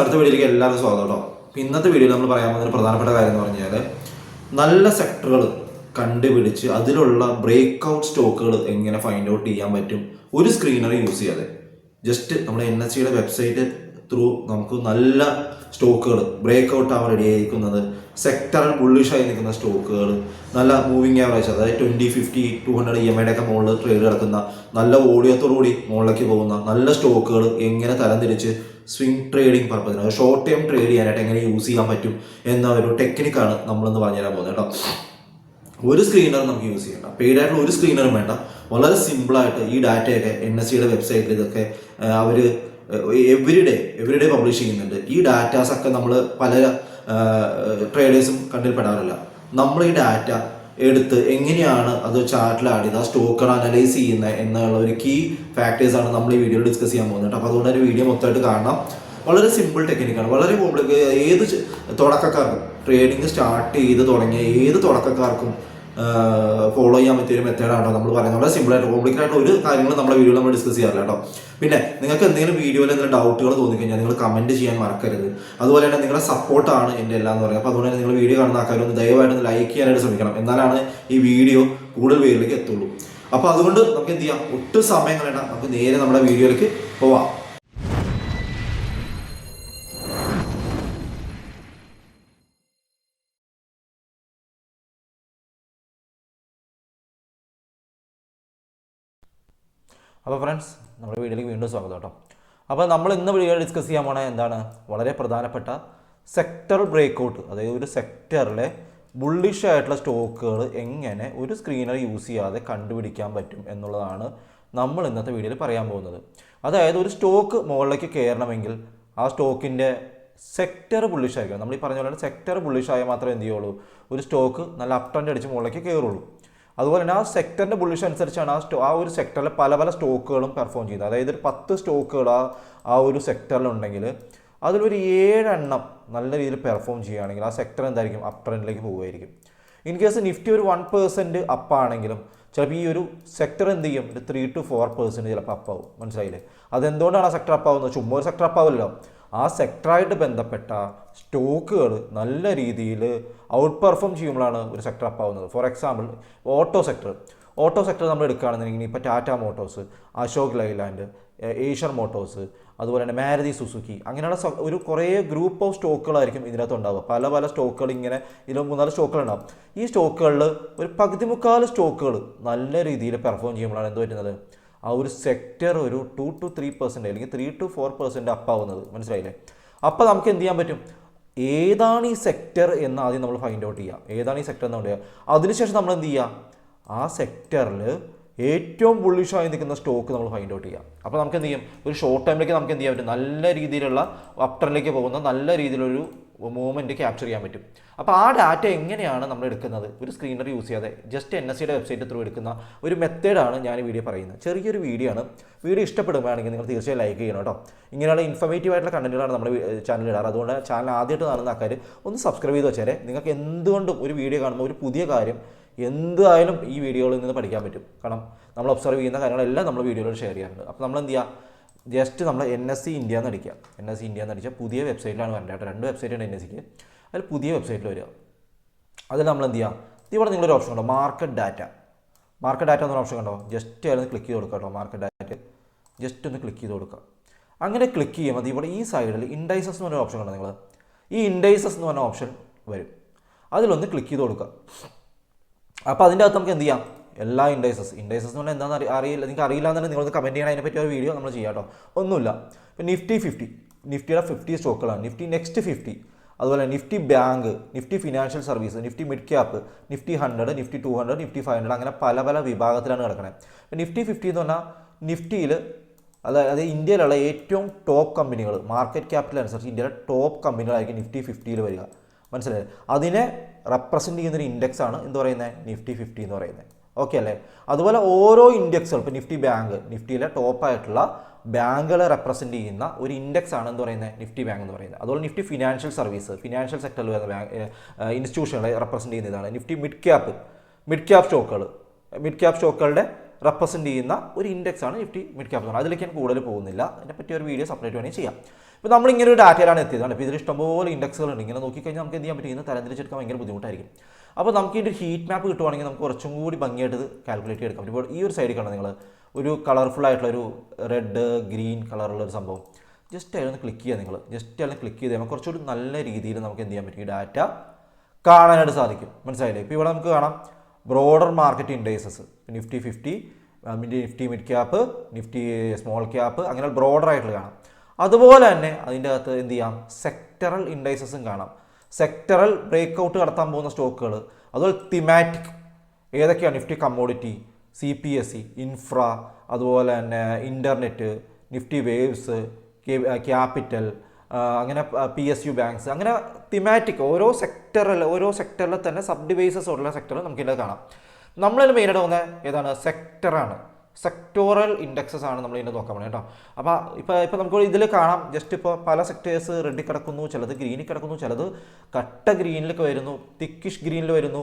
അടുത്ത വീഡിയോയിലേക്ക് എല്ലാവർക്കും സ്വാഗതം കേട്ടോ. ഇന്നത്തെ വീഡിയോയിൽ നമ്മൾ പറയാൻ പോകുന്ന പ്രധാനപ്പെട്ട കാര്യം എന്ന് പറഞ്ഞാൽ നല്ല സെക്ടറുകൾ കണ്ടുപിടിച്ച് അതിലുള്ള ബ്രേക്ക് ഔട്ട് സ്റ്റോക്കുകൾ എങ്ങനെ ഫൈൻഡ് ഔട്ട് ചെയ്യാൻ പറ്റും ഒരു സ്ക്രീനർ യൂസ് ചെയ്യാതെ. ജസ്റ്റ് നമ്മുടെ എൻ എസ് സിയുടെ വെബ്സൈറ്റ് ത്രൂ നമുക്ക് നല്ല സ്റ്റോക്കുകൾ ബ്രേക്ക് ഔട്ട് ആവാൻ റെഡി ആയിരിക്കുന്നത് സെക്ടറൽ ബുള്ളിഷായി നിൽക്കുന്ന സ്റ്റോക്കുകൾ നല്ല മൂവിങ് ആവറേജ് അതായത് twenty fifty two hundred E M ഐയുടെ ഒക്കെ മുകളിൽ ട്രേഡ് കിടക്കുന്ന നല്ല ഓഡിയത്തോടുകൂടി മുകളിലേക്ക് പോകുന്ന നല്ല സ്റ്റോക്കുകൾ എങ്ങനെ തരംതിരിച്ച് സ്വിംഗ് ട്രേഡിംഗ് പർപ്പസിന് അത് ഷോർട്ട് ടൈം ട്രേഡ് ചെയ്യാനായിട്ട് എങ്ങനെ യൂസ് ചെയ്യാൻ പറ്റും എന്ന ഒരു ടെക്നിക്കാണ് നമ്മളിന്ന് പറഞ്ഞുതരാൻ പോകുന്നത് കേട്ടോ. ഒരു സ്ക്രീനർ നമുക്ക് യൂസ് ചെയ്യണ്ട പെയ്ഡ് ആയിട്ടുള്ള ഒരു സ്ക്രീനറും വേണ്ട. വളരെ സിമ്പിളായിട്ട് ഈ ഡാറ്റയൊക്കെ എൻ എസ് സിയുടെ വെബ്സൈറ്റിൽ ഇതൊക്കെ അവർ every day every day publish ചെയ്യുന്നുണ്ട്. ഈ ഡാറ്റാസ് ഒക്കെ നമ്മൾ പല ട്രേഡേഴ്സും കണ്ടിൽപ്പെടാറില്ല. നമ്മൾ ഈ ഡാറ്റ എടുത്ത് എങ്ങനെയാണ് അത് ചെയ്ത് ആ സ്റ്റോക്കർ അനലൈസ് ചെയ്യുന്നത് എന്നുള്ള ഒരു കീ ഫാക്ടേഴ്സാണ് നമ്മൾ ഈ വീഡിയോ ഡിസ്കസ് ചെയ്യാൻ പോകുന്നത് അപ്പോൾ അതുകൊണ്ട് ഒരു വീഡിയോ മൊത്തമായിട്ട് കാണണം. വളരെ സിമ്പിൾ ടെക്നിക്കാണ് വളരെ കോംപ്ലിക്കേറ്റ് ഏത് തുടക്കക്കാർക്കും ട്രേഡിംഗ് സ്റ്റാർട്ട് ചെയ്ത് തുടങ്ങിയ ഏത് തുടക്കക്കാർക്കും ഫോളോ ചെയ്യാൻ പറ്റിയ ഒരു മെത്തേഡാണ് നമ്മൾ പറയുന്നത്. ആയിട്ട് കോംപ്ലിക്കേറ്റ് ആയിട്ട് ഒരു കാര്യങ്ങളും നമ്മുടെ വീഡിയോയിൽ നമ്മൾ ഡിസ്കസ് ചെയ്യാറില്ല കേട്ടോ. പിന്നെ നിങ്ങൾക്ക് എന്തെങ്കിലും വീഡിയോയിൽ എന്തെങ്കിലും ഡൗട്ടുകൾ തോന്നിക്കഴിഞ്ഞാൽ നിങ്ങൾ കമന്റ് ചെയ്യാൻ മറക്കരുത്. അതുപോലെ തന്നെ നിങ്ങളുടെ സപ്പോർട്ടാണ് എന്റെ എല്ലാം എന്ന് പറയുന്നത്. അപ്പോൾ അതുകൊണ്ട് തന്നെ നിങ്ങൾ വീഡിയോ കാണുന്ന ആൾക്കാർ ഒന്ന് ദയവായിട്ട് ലൈക്ക് ചെയ്യാനായിട്ട് ശ്രമിക്കണം. എന്നാലാണ് ഈ വീഡിയോ കൂടുതൽ പേരിലേക്ക് എത്തുള്ളൂ. അപ്പോൾ അതുകൊണ്ട് നമുക്ക് എന്ത് ചെയ്യാം? ഒട്ടും സമയം നമുക്ക് നേരെ നമ്മുടെ വീഡിയോയിലേക്ക് പോവാം. അപ്പോൾ ഫ്രണ്ട്സ് നമ്മുടെ വീഡിയോയിലേക്ക് വീണ്ടും സ്വാഗതം കേട്ടോ. അപ്പോൾ നമ്മൾ ഇന്ന് വീഡിയോ ഡിസ്കസ് ചെയ്യാൻ പോണ എന്താണ്? വളരെ പ്രധാനപ്പെട്ട സെക്ടർ ബ്രേക്കൗട്ട് അതായത് ഒരു സെക്ടറിലെ ബുള്ളിഷ് ആയിട്ടുള്ള സ്റ്റോക്കുകൾ എങ്ങനെ ഒരു സ്ക്രീനർ യൂസ് ചെയ്യാതെ കണ്ടുപിടിക്കാൻ പറ്റും എന്നുള്ളതാണ് നമ്മൾ ഇന്നത്തെ വീഡിയോയിൽ പറയാൻ പോകുന്നത്. അതായത് ഒരു സ്റ്റോക്ക് മുകളിലേക്ക് കയറണമെങ്കിൽ ആ സ്റ്റോക്കിന്റെ സെക്ടർ ബുള്ളിഷ് ആയിരിക്കണം. നമ്മൾ ഈ പറഞ്ഞ പോലെ സെക്ടർ ബുള്ളിഷ് ആയാൽ മാത്രമേ എന്ത് ചെയ്യുള്ളൂ? ഒരു സ്റ്റോക്ക് നല്ല അപ് ട്രെൻഡ് അടിച്ച് മുകളിലേക്ക് കയറുള്ളൂ അതുപോലെ തന്നെ ആ സെക്ടറിന്റെ ബുള്ളിഷ് അനുസരിച്ചാണ് ആ സ്റ്റോ ആ ഒരു സെക്ടറിലെ പല പല സ്റ്റോക്കുകളും പെർഫോം ചെയ്യുന്നത് അതായത് ഒരു പത്ത് സ്റ്റോക്കുകൾ ആ ആ ഒരു സെക്ടറിലുണ്ടെങ്കിൽ അതിലൊരു ഏഴെണ്ണം നല്ല രീതിയിൽ പെർഫോം ചെയ്യുകയാണെങ്കിൽ ആ സെക്ടർ എന്തായിരിക്കും? അപ് ട്രെൻഡിലേക്ക് പോവുമായിരിക്കും. ഇൻ കേസ് നിഫ്റ്റി ഒരു വൺ പേഴ്സന്റ് അപ്പാണെങ്കിലും ചിലപ്പോൾ ഈ ഒരു സെക്ടർ എന്ത് ചെയ്യും? ഒരു ത്രീ ടു ഫോർ പേഴ്സന്റ് ചിലപ്പോൾ അപ്പാവും മനസ്സിലായില്ലേ? അതെന്തുകൊണ്ടാണ് ആ സെക്ടർ അപ്പാവുന്നത് ചുമ്മാ ഒരു സെക്ടർ അപ്പാവില്ലല്ലോ ആ സെക്ടറായിട്ട് ബന്ധപ്പെട്ട സ്റ്റോക്കുകൾ നല്ല രീതിയിൽ ഔട്ട് പെർഫോം ചെയ്യുമ്പോഴാണ് ഒരു സെക്ടർ അപ്പ് ആവുന്നത്. For example auto sector auto sector നമ്മൾ എടുക്കുകയാണെന്നുണ്ടെങ്കിൽ ഇപ്പോൾ Tata Motors Ashok Leyland Asian Motors അതുപോലെ തന്നെ മാരുതി സുസുക്കി അങ്ങനെയുള്ള ഒരു കുറേ ഗ്രൂപ്പ് ഓഫ് സ്റ്റോക്കുകളായിരിക്കും ഇതിനകത്ത് ഉണ്ടാവുക. പല പല സ്റ്റോക്കുകൾ ഇങ്ങനെ ഇതിൽ മൂന്നാൽ സ്റ്റോക്കുകൾ ഉണ്ടാവും. ഈ സ്റ്റോക്കുകളിൽ ഒരു പകുതി മുക്കാൽ സ്റ്റോക്കുകൾ നല്ല രീതിയിൽ പെർഫോം ചെയ്യുമ്പോഴാണ് എന്ത് പറ്റുന്നത്? ആ ഒരു സെക്ടർ ഒരു ടു ടു ത്രീ പെർസെന്റ് അല്ലെങ്കിൽ ത്രീ ടു ഫോർ പെർസെന്റ് അപ്പാവുന്നത് മനസ്സിലായില്ലേ? അപ്പോൾ നമുക്ക് എന്ത് ചെയ്യാൻ പറ്റും? ഏതാണ് ഈ സെക്ടർ എന്ന് ആദ്യം നമ്മൾ ഫൈൻഡ് ഔട്ട് ചെയ്യുക ഏതാണ് ഈ സെക്ടർ എന്ന് പറയുക അതിനുശേഷം നമ്മൾ എന്ത് ചെയ്യുക ആ സെക്ടറിൽ ഏറ്റവും ബുള്ളിഷായി നിൽക്കുന്ന സ്റ്റോക്ക് നമ്മൾ ഫൈൻഡ് ഔട്ട് ചെയ്യാം. അപ്പോൾ നമുക്ക് എന്ത് ചെയ്യും? ഒരു ഷോർട്ട് ടൈമിലേക്ക് നമുക്ക് എന്ത് ചെയ്യാൻ പറ്റും? നല്ല രീതിയിലുള്ള അപ്ടറിലേക്ക് പോകുന്ന നല്ല രീതിയിലൊരു മൂവ്മെന്റ് ക്യാപ്ചർ ചെയ്യാൻ പറ്റും. അപ്പോൾ ആ ഡാറ്റ എങ്ങനെയാണ് നമ്മൾ എടുക്കുന്നത്? ഒരു സ്ക്രീനർ യൂസ് ചെയ്യാതെ ജസ്റ്റ് എൻ എസ് സിയുടെ വെബ്സൈറ്റ് ത്രൂ എടുക്കുന്ന ഒരു മെത്തേഡാണ് ഞാൻ വീഡിയോ പറയുന്നത്. ചെറിയൊരു വീഡിയോ ആണ്. വീഡിയോ ഇഷ്ടപ്പെടുകയാണെങ്കിൽ നിങ്ങൾ തീർച്ചയായും ലൈക്ക് ചെയ്യണം കേട്ടോ. ഇങ്ങനെയുള്ള ഇൻഫർമേറ്റീവ് ആയിട്ടുള്ള കണ്ടന്റുകളാണ് നമ്മുടെ ചാനൽ ഇടാറ്. അതുകൊണ്ട് ചാനൽ ആദ്യമായിട്ട് കാണുന്ന ആൾക്കാർ ഒന്ന് സബ്സ്ക്രൈബ് ചെയ്ത് വെച്ചാൽ നിങ്ങൾക്ക് എന്തുകൊണ്ടും ഒരു വീഡിയോ കാണുമ്പോൾ ഒരു പുതിയ കാര്യം എന്തായാലും ഈ വീഡിയോകളിൽ നിന്ന് പഠിക്കാൻ പറ്റും. കാരണം നമ്മൾ ഒബ്സർവ് ചെയ്യുന്ന കാര്യങ്ങളെല്ലാം നമ്മൾ വീഡിയോയിൽ ഷെയർ ചെയ്യാറുണ്ട്. അപ്പോൾ നമ്മൾ എന്ത് ചെയ്യുക ജസ്റ്റ് നമ്മൾ എൻ എസ് സി ഇന്ത്യ എന്ന് അടിക്കുക. എൻ എസ് സി ഇന്ത്യ എന്ന് അടിച്ചാൽ പുതിയ വെബ്സൈറ്റിലാണ് വരേണ്ടത് രണ്ട് വെബ്സൈറ്റാണ് എൻ എസ് സിക്ക് അതിൽ പുതിയ വെബ്സൈറ്റിൽ വരിക. അതിൽ നമ്മൾ എന്ത് ചെയ്യുക? ഇവിടെ നിങ്ങളൊരു ഓപ്ഷൻ ഉണ്ടോ? മാർക്കറ്റ് ഡാറ്റ മാർക്കറ്റ് ഡാറ്റ എന്നൊരു ഓപ്ഷൻ കണ്ടോ ജസ്റ്റ് അതിൽ ക്ലിക്ക് ചെയ്ത് കൊടുക്കുക കേട്ടോ മാർക്കറ്റ് ഡാറ്റ ജസ്റ്റ് ഒന്ന് ക്ലിക്ക് ചെയ്ത് കൊടുക്കുക. അങ്ങനെ ക്ലിക്ക് ചെയ്യുമ്പോൾ അത് ഇവിടെ ഈ സൈഡിൽ ഇൻഡൈസസ് എന്ന് പറഞ്ഞ ഓപ്ഷൻ കണ്ടോ നിങ്ങൾ ഈ ഇൻഡൈസസ് എന്ന് പറഞ്ഞ ഓപ്ഷൻ വരും. അതിലൊന്ന് ക്ലിക്ക് ചെയ്ത് കൊടുക്കുക. അപ്പോൾ അതിന്റെ അകത്ത് നമുക്ക് എന്ത് ചെയ്യാം? എല്ലാ ഇൻഡൈസസ് ഇൻഡൈസസ് എന്ന് പറഞ്ഞാൽ എന്താണെന്ന് അറി അറിയില്ല നിങ്ങൾക്ക് അറിയില്ല എന്നുണ്ടെങ്കിൽ നിങ്ങളൊന്ന് കമന്റ് ചെയ്യണം. അതിനെപ്പറ്റി ഒരു വീഡിയോ നമ്മൾ ചെയ്യാം കേട്ടോ. ഒന്നുമില്ല. ഇപ്പം നിഫ്റ്റി ഫിഫ്റ്റി നിഫ്റ്റിയുടെ ഫിഫ്റ്റി സ്റ്റോക്കുകളാണ് നിഫ്റ്റി നെക്സ്റ്റ് ഫിഫ്റ്റി അതുപോലെ Nifty bank Nifty financial service Nifty midcap Nifty hundred Nifty two hundred Nifty five hundred അങ്ങനെ പല പല വിഭാഗത്തിലാണ് കിടക്കുന്നത് നിഫ്റ്റി ഫിഫ്റ്റി എന്ന് പറഞ്ഞാൽ നിഫ്റ്റിയിൽ അതായത് ഇന്ത്യയിലുള്ള ഏറ്റവും ടോപ്പ് കമ്പനികൾ മാർക്കറ്റ് ക്യാപിറ്റൽ അനുസരിച്ച് ഇന്ത്യയിലെ ടോപ്പ് കമ്പനികളായിരിക്കും നിഫ്റ്റി ഫിഫ്റ്റിയിൽ വരിക. മനസ്സിലായത് അതിനെ റെപ്രസെന്റ് ചെയ്യുന്നൊരു ഇൻഡെക്സ് ആണ് എന്ത് പറയുന്നത്? നിഫ്റ്റി ഫിഫ്റ്റി എന്ന് പറയുന്നത്. ഓക്കെ അല്ലേ? അതുപോലെ ഓരോ ഇൻഡെക്സുകൾ ഇപ്പോൾ നിഫ്റ്റി ബാങ്ക് നിഫ്റ്റിയിലെ ടോപ്പായിട്ടുള്ള ബാങ്കുകളെ റെപ്രസെന്റ് ചെയ്യുന്ന ഒരു ഇൻഡെക്സ് ആണ് എന്ന് പറയുന്നത്? നിഫ്റ്റി ബാങ്ക് എന്ന് പറയുന്നത്. അതുപോലെ നിഫ്റ്റി ഫിനാൻഷ്യൽ സർവീസ് ഫിനാൻഷ്യൽ സെക്ടറിൽ വരുന്ന ബാങ്ക് ഇൻസ്റ്റിറ്റ്യൂഷനുകളെ റെപ്രസെന്റ് ചെയ്യുന്നതാണ് Nifty mid cap mid cap സ്റ്റോക്കുകൾ മിഡ് ക്യാപ് സ്റ്റോക്കുകളുടെ റെപ്രസെന്റ് ചെയ്യുന്ന ഒരു ഇൻഡെക്സ് ആണ് നിഫ്റ്റി മിഡ് ക്യാപ്പ് എന്ന് പറയുന്നത്. അതിലേക്ക് ഞാൻ കൂടുതൽ പോകുന്നില്ല. അതിനെപ്പറ്റി ഒരു വീഡിയോ സെപ്പറേറ്റ് വേണമെങ്കിൽ ചെയ്യാം. ഇപ്പോൾ നമ്മൾ ഇങ്ങനെ ഒരു ഡാറ്റയിലാണ് എത്തിയത് അപ്പോൾ ഇതിൽ ഇഷ്ടംപോലെ ഇൻഡെക്സുകളുണ്ട് ഇങ്ങനെ നോക്കിക്കഴിഞ്ഞാൽ നമുക്ക് എന്ത് ചെയ്യാൻ പറ്റും? തരംതിരിച്ചെടുക്കാൻ ഭയങ്കര ബുദ്ധിമുട്ടായിരിക്കും. അപ്പോൾ നമുക്ക് ഇതിന്റെ ഹീറ്റ് മാപ്പ് കിട്ടുവാണെങ്കിൽ നമുക്ക് കുറച്ചും കൂടി ഭംഗിയായിട്ട് കാൽക്കുലേറ്റ് ചെയ്തെടുക്കാം. ഇപ്പോൾ ഈ ഒരു സൈഡിൽ കാണാം നിങ്ങൾ ഒരു കളർഫുൾ ആയിട്ടുള്ള ഒരു റെഡ് ഗ്രീൻ കളറുള്ള ഒരു സംഭവം. ജസ്റ്റ് അതിലൊന്ന് ക്ലിക്ക് ചെയ്യുക നിങ്ങൾ. ജസ്റ്റ് അതിലൊന്ന് ക്ലിക്ക് ചെയ്ത് നമുക്ക് കുറച്ചുകൂടി നല്ല രീതിയിൽ നമുക്ക് എന്ത് ചെയ്യാൻ പറ്റും? ഈ ഡാറ്റ കാണാനായിട്ട് സാധിക്കും. മനസ്സിലായില്ലേ? ഇപ്പോൾ ഇവിടെ നമുക്ക് കാണാം. Broader market indices Nifty fifty Nifty midcap Nifty smallcap അങ്ങനെ ബ്രോഡർ ആയിട്ടുള്ള കാണാം. അതുപോലെ തന്നെ അതിന്റെ അകത്ത് എന്ത് ചെയ്യാം? സെക്ടറൽ ഇൻഡൈസസും കാണാം. സെക്ടറൽ ബ്രേക്ക് ഔട്ട് നടത്താൻ പോകുന്ന സ്റ്റോക്കുകൾ അതുപോലെ തിമാറ്റിക് ഏതൊക്കെയാണ് Nifty commodity C P S C infra അതുപോലെ തന്നെ ഇന്റർനെറ്റ് നിഫ്റ്റി വേവ്സ് ക്യാപിറ്റൽ അങ്ങനെ പി എസ് യു ബാങ്ക്സ് അങ്ങനെ തിമാറ്റിക് ഓരോ സെക്ടറിൽ ഓരോ സെക്ടറിൽ തന്നെ സബ് ഡിവൈസസ് ഉള്ള സെക്ടറിൽ നമുക്ക് കാണാം. നമ്മളിൽ മെയിനായിട്ട് തോന്നുന്നത് ഏതാണ്? സെക്ടറാണ് സെക്ടോറൽ ഇൻഡെക്സസ് ആണ് നമ്മൾ ഇതിനെ നോക്കാൻ പോകുന്നത് കേട്ടോ. അപ്പോൾ ഇപ്പോൾ ഇപ്പോൾ നമുക്ക് ഇതിൽ കാണാം. ജസ്റ്റ് ഇപ്പോൾ പല സെക്ടേഴ്സ് റെഡിൽ കിടക്കുന്നു ചിലത് ഗ്രീനിൽ കിടക്കുന്നു ചിലത് കട്ട ഗ്രീനിലൊക്കെ വരുന്നു തിക്കിഷ് ഗ്രീനിൽ വരുന്നു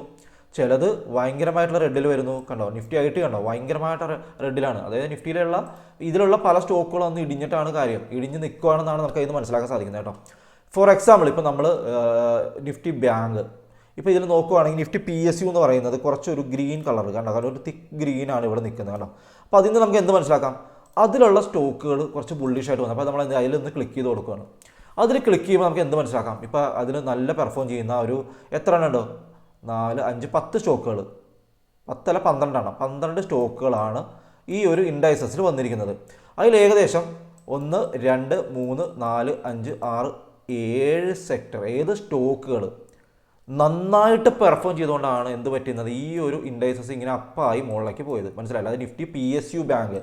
ചിലത് ഭയങ്കരമായിട്ടുള്ള റെഡിൽ വരുന്നു. കണ്ടോ? നിഫ്റ്റി ആയിട്ട് കണ്ടോ? ഭയങ്കരമായിട്ട് റെഡിലാണ് അതായത് നിഫ്റ്റിയിലുള്ള ഇതിലുള്ള പല സ്റ്റോക്കുകളും ഒന്ന് ഇടിഞ്ഞിട്ടാണ് കാര്യം. ഇടിഞ്ഞ് നിൽക്കുകയാണെന്നാണ് നമുക്ക് ഇത് മനസ്സിലാക്കാൻ സാധിക്കുന്നത് കേട്ടോ. ഫോർ എക്സാമ്പിൾ ഇപ്പോൾ നമ്മൾ നിഫ്റ്റി ബാങ്ക് ഇപ്പോൾ ഇതിൽ നോക്കുവാണെങ്കിൽ നിഫ്റ്റി പി എസ് യു എന്ന് പറയുന്നത് കുറച്ചൊരു ഗ്രീൻ കളർ കണ്ടോ? കാരണം ഒരു തിക്ക് ഗ്രീനാണ് ഇവിടെ നിൽക്കുന്നത് കണ്ടോ അപ്പോൾ അതിൽ നിന്ന് നമുക്ക് എന്ത് മനസ്സിലാക്കാം? അതിലുള്ള സ്റ്റോക്കുകൾ കുറച്ച് ബുള്ളിഷ് ആയിട്ട് വന്നു. അപ്പോൾ നമ്മൾ എന്ത് അതിലൊന്ന് ക്ലിക്ക് ചെയ്ത് കൊടുക്കുകയാണ്. അതിൽ ക്ലിക്ക് ചെയ്യുമ്പോൾ നമുക്ക് എന്ത് മനസ്സിലാക്കാം? ഇപ്പോൾ അതിന് നല്ല പെർഫോം ചെയ്യുന്ന ഒരു എത്ര എണ്ണം ഉണ്ടോ? നാല് അഞ്ച് പത്ത് സ്റ്റോക്കുകൾ പത്തല്ല പന്ത്രണ്ടെണ്ണം പന്ത്രണ്ട് സ്റ്റോക്കുകളാണ് ഈ ഒരു ഇൻഡൈസസിൽ വന്നിരിക്കുന്നത്. അതിൽ ഏകദേശം ഒന്ന് രണ്ട് മൂന്ന് നാല് അഞ്ച് ആറ് ഏഴ് സെക്ടർ ഏത് സ്റ്റോക്കുകൾ നന്നായിട്ട് പെർഫോം ചെയ്തുകൊണ്ടാണ് എന്ത് പറ്റുന്നത് ഈ ഒരു ഇൻഡൈസസ് ഇങ്ങനെ അപ്പായി മുകളിലേക്ക് പോയത്. മനസ്സിലായില്ല? അത് Nifty P S U bank.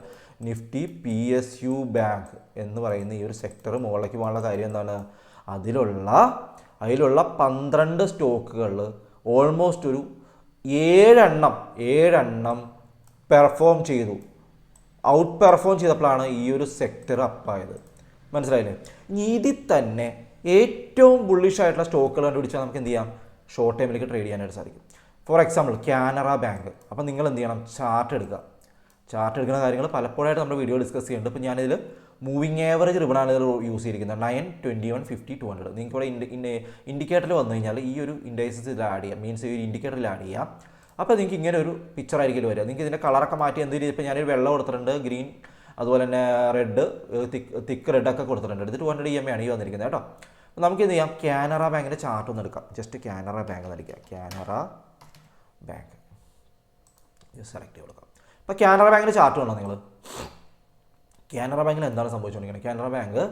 Nifty P S U bank എന്ന് പറയുന്ന ഈ ഒരു സെക്ടർ മുകളിലേക്ക് പോകാനുള്ള കാര്യം എന്താണ്? അതിലുള്ള അതിലുള്ള പന്ത്രണ്ട് സ്റ്റോക്കുകളിൽ ഓൾമോസ്റ്റ് ഒരു ഏഴെണ്ണം ഏഴെണ്ണം പെർഫോം ചെയ്തു. ഔട്ട് പെർഫോം ചെയ്തപ്പോഴാണ് ഈ ഒരു സെക്ടർ അപ്പായത്. മനസ്സിലായില്ലേ? ഇതിൽ തന്നെ ഏറ്റവും ബുള്ളിഷായിട്ടുള്ള സ്റ്റോക്കുകൾ കണ്ടുപിടിച്ചാൽ നമുക്ക് എന്ത് ചെയ്യാം? ഷോർട്ട് ടൈമിലേക്ക് ട്രേഡ് ചെയ്യാനായിട്ട് സാധിക്കും. ഫോർ എക്സാമ്പിൾ കാനറ ബാങ്ക് അപ്പോൾ നിങ്ങൾ എന്ത് ചെയ്യണം? ചാർട്ട് എടുക്കുക. ചാർട്ട് എടുക്കുന്ന കാര്യങ്ങൾ പലപ്പോഴായിട്ട് നമ്മൾ വീഡിയോ ഡിസ്കസ് ചെയ്യുന്നുണ്ട്. ഇപ്പോൾ ഞാനിതിൽ മൂവിങ് ആവറേജ് റിബണാണ് ഇതിൽ യൂസ് ചെയ്തിരിക്കുന്നത്. Nine twenty one fifty two hundred നിങ്ങൾക്ക് ഇവിടെ ഇൻഡി ഇൻഡിക്കേറ്ററിൽ വന്നു കഴിഞ്ഞാൽ ഈ ഒരു ഇൻഡൈസസ് ഇതിൽ ആഡ് ചെയ്യാം. മീൻസ് ഈ ഒരു ഇൻഡിക്കേറ്ററിൽ ആഡ് ചെയ്യാം. അപ്പോൾ നിങ്ങൾക്ക് ഇങ്ങനെ ഒരു പിക്ചർ ആയിരിക്കും വരിക. നിങ്ങൾക്ക് ഇതിന്റെ കളറൊക്കെ മാറ്റി എന്ത് ഇപ്പോൾ ഞാനൊരു വെള്ളം കൊടുത്തിട്ടുണ്ട് ഗ്രീൻ അതുപോലെ തന്നെ റെഡ് തിക്ക് തിക്ക് റെഡൊക്കെ കൊടുത്തിട്ടുണ്ട്. ഇത് ടു ഹൺഡ്രഡ് ഇ എം ആണ് ഈ വന്നിരിക്കുന്നത് കേട്ടോ. നമുക്ക് എന്ത് ചെയ്യാം. കാനറ ബാങ്കിന്റെ ചാർട്ട് ഒന്ന് എടുക്കാം. ജസ്റ്റ് കാനറ ബാങ്ക് നടിക്കുക കാനറ ബാങ്ക്. സെലക്ട് ചെയ്ത് കൊടുക്കാം. ഇപ്പോൾ കാനറ ബാങ്കിന്റെ ചാർട്ട് വേണോ നിങ്ങൾ കാനറ ബാങ്കിൽ എന്താണ് സംഭവിച്ചുകൊണ്ടിരിക്കുന്നത്? കാനറ ബാങ്ക്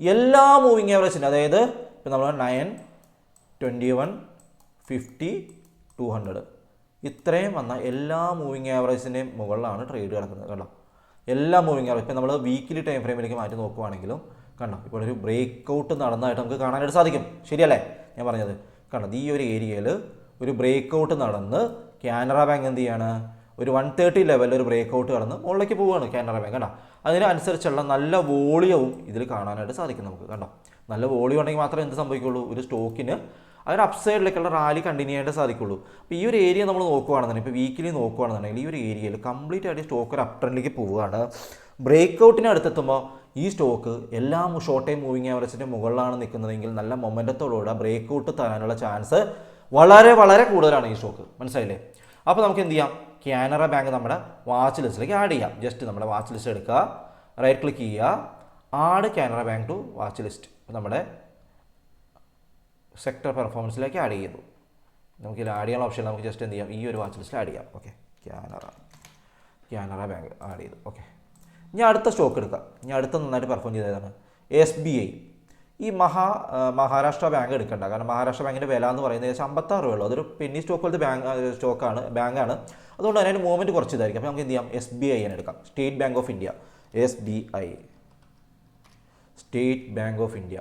എല്ലാ മൂവിങ് ആവറേജിന്റെ അതായത് ഇപ്പോൾ നമ്മൾ nine twenty one fifty two hundred ഇത്രയും വന്ന എല്ലാ മൂവിങ് ആവറേജിന്റെയും മുകളിലാണ് ട്രേഡ് കിടക്കുന്നത് കേട്ടോ എല്ലാ മൂവിങ് ആവറേജ് ഇപ്പോൾ നമ്മൾ വീക്കിലി ടൈം ഫ്രെയിമിലേക്ക് മാറ്റി നോക്കുവാണെങ്കിലും കണ്ടോ ഇപ്പോൾ ഒരു ബ്രേക്ക് ഔട്ട് നടന്നതായിട്ട് നമുക്ക് കാണാനായിട്ട് സാധിക്കും. ശരിയല്ലേ? ഞാൻ പറഞ്ഞത്. കണ്ടോ ഈ ഒരു ഏരിയയിൽ ഒരു ബ്രേക്ക് ഔട്ട് നടന്ന് കാനറ ബാങ്ക് എന്ത് ചെയ്യാണ്? ഒരു വൺ തേർട്ടി ലെവലിൽ ഒരു ബ്രേക്ക് ഔട്ട് കടന്ന് മുകളിലേക്ക് പോവുകയാണ് കാനറ ബാങ്ക് കണ്ടോ അതിനനുസരിച്ചുള്ള നല്ല വോളിയവും ഇതിൽ കാണാനായിട്ട് സാധിക്കും നമുക്ക്. കണ്ടോ നല്ല വോളിയം ഉണ്ടെങ്കിൽ മാത്രമേ എന്ത് സംഭവിക്കുള്ളൂ? ഒരു സ്റ്റോക്കിന് അതിന് അപ്സൈഡിലേക്കുള്ള റാലി കണ്ടിന്യൂ ചെയ്യേണ്ടേ സാധിക്കുള്ളൂ. അപ്പോൾ ഈ ഒരു ഏരിയ നമ്മൾ നോക്കുകയാണെന്നുണ്ടെങ്കിൽ ഇപ്പോൾ വീക്കിലി നോക്കുകയാണെന്നുണ്ടെങ്കിൽ ഈ ഒരു ഏരിയയിൽ കംപ്ലീറ്റ് ആയിട്ട് സ്റ്റോക്ക് ഒരു അപ് ട്രെൻഡിലേക്ക് പോവുകയാണ്. ബ്രേക്ക് ഔട്ടിന് അടുത്തെത്തുമ്പോൾ ഈ സ്റ്റോക്ക് എല്ലാ ഷോർട്ട് ടൈം മൂവിങ് ആവറേജിന്റെ മുകളിലാണ് നിൽക്കുന്നതെങ്കിൽ നല്ല മൊമെന്റത്തോടുകൂടെ ബ്രേക്ക് ഔട്ട് തരാനുള്ള ചാൻസ് വളരെ വളരെ കൂടുതലാണ് ഈ സ്റ്റോക്ക് മനസ്സിലായില്ലേ? അപ്പോൾ നമുക്ക് എന്ത് ചെയ്യാം? കാനറ ബാങ്ക് നമ്മുടെ വാച്ച് ലിസ്റ്റിലേക്ക് ആഡ് ചെയ്യാം. ജസ്റ്റ് നമ്മുടെ വാച്ച് ലിസ്റ്റ് എടുക്കുക. റൈറ്റ് ക്ലിക്ക് ചെയ്യുക. Add Canara bank to watch list നമ്മുടെ സെക്ടർ പെർഫോമൻസിലേക്ക് ആഡ് ചെയ്യുന്നു നമുക്ക് ഇതിൽ ആഡ് ചെയ്യാനുള്ള ഓപ്ഷൻ നമുക്ക് ജസ്റ്റ് എന്ത് ചെയ്യാം? ഈ ഒരു വാച്ച് ലിസ്റ്റിൽ ആഡ് ചെയ്യാം. Okay Canara Canara bank add ചെയ്തു. ഓക്കെ ഞാൻ അടുത്ത സ്റ്റോക്ക് എടുക്കാം. ഞാൻ അടുത്ത നന്നായിട്ട് പെർഫോം ചെയ്തതാണ് എസ് ബി ഐ ഈ മഹാ മഹാരാഷ്ട്ര ബാങ്ക് എടുക്കണ്ട. കാരണം മഹാരാഷ്ട്ര ബാങ്കിന്റെ വില എന്ന് പറയുന്നത് ഏകദേശം അമ്പത്താറ് രൂപയുള്ളൂ അതൊരു പെന്നി സ്റ്റോക്ക് പോലത്തെ ബാങ്ക് സ്റ്റോക്കാണ് ബാങ്കാണ് അതുകൊണ്ട് അതിന്റെ മൂവ്മെന്റ് കുറച്ച് ഇതായിരിക്കും അപ്പോൾ നമുക്ക് എന്ത് ചെയ്യാം? എസ് ബി ഐ എടുക്കാം. State bank of India S B I state bank of India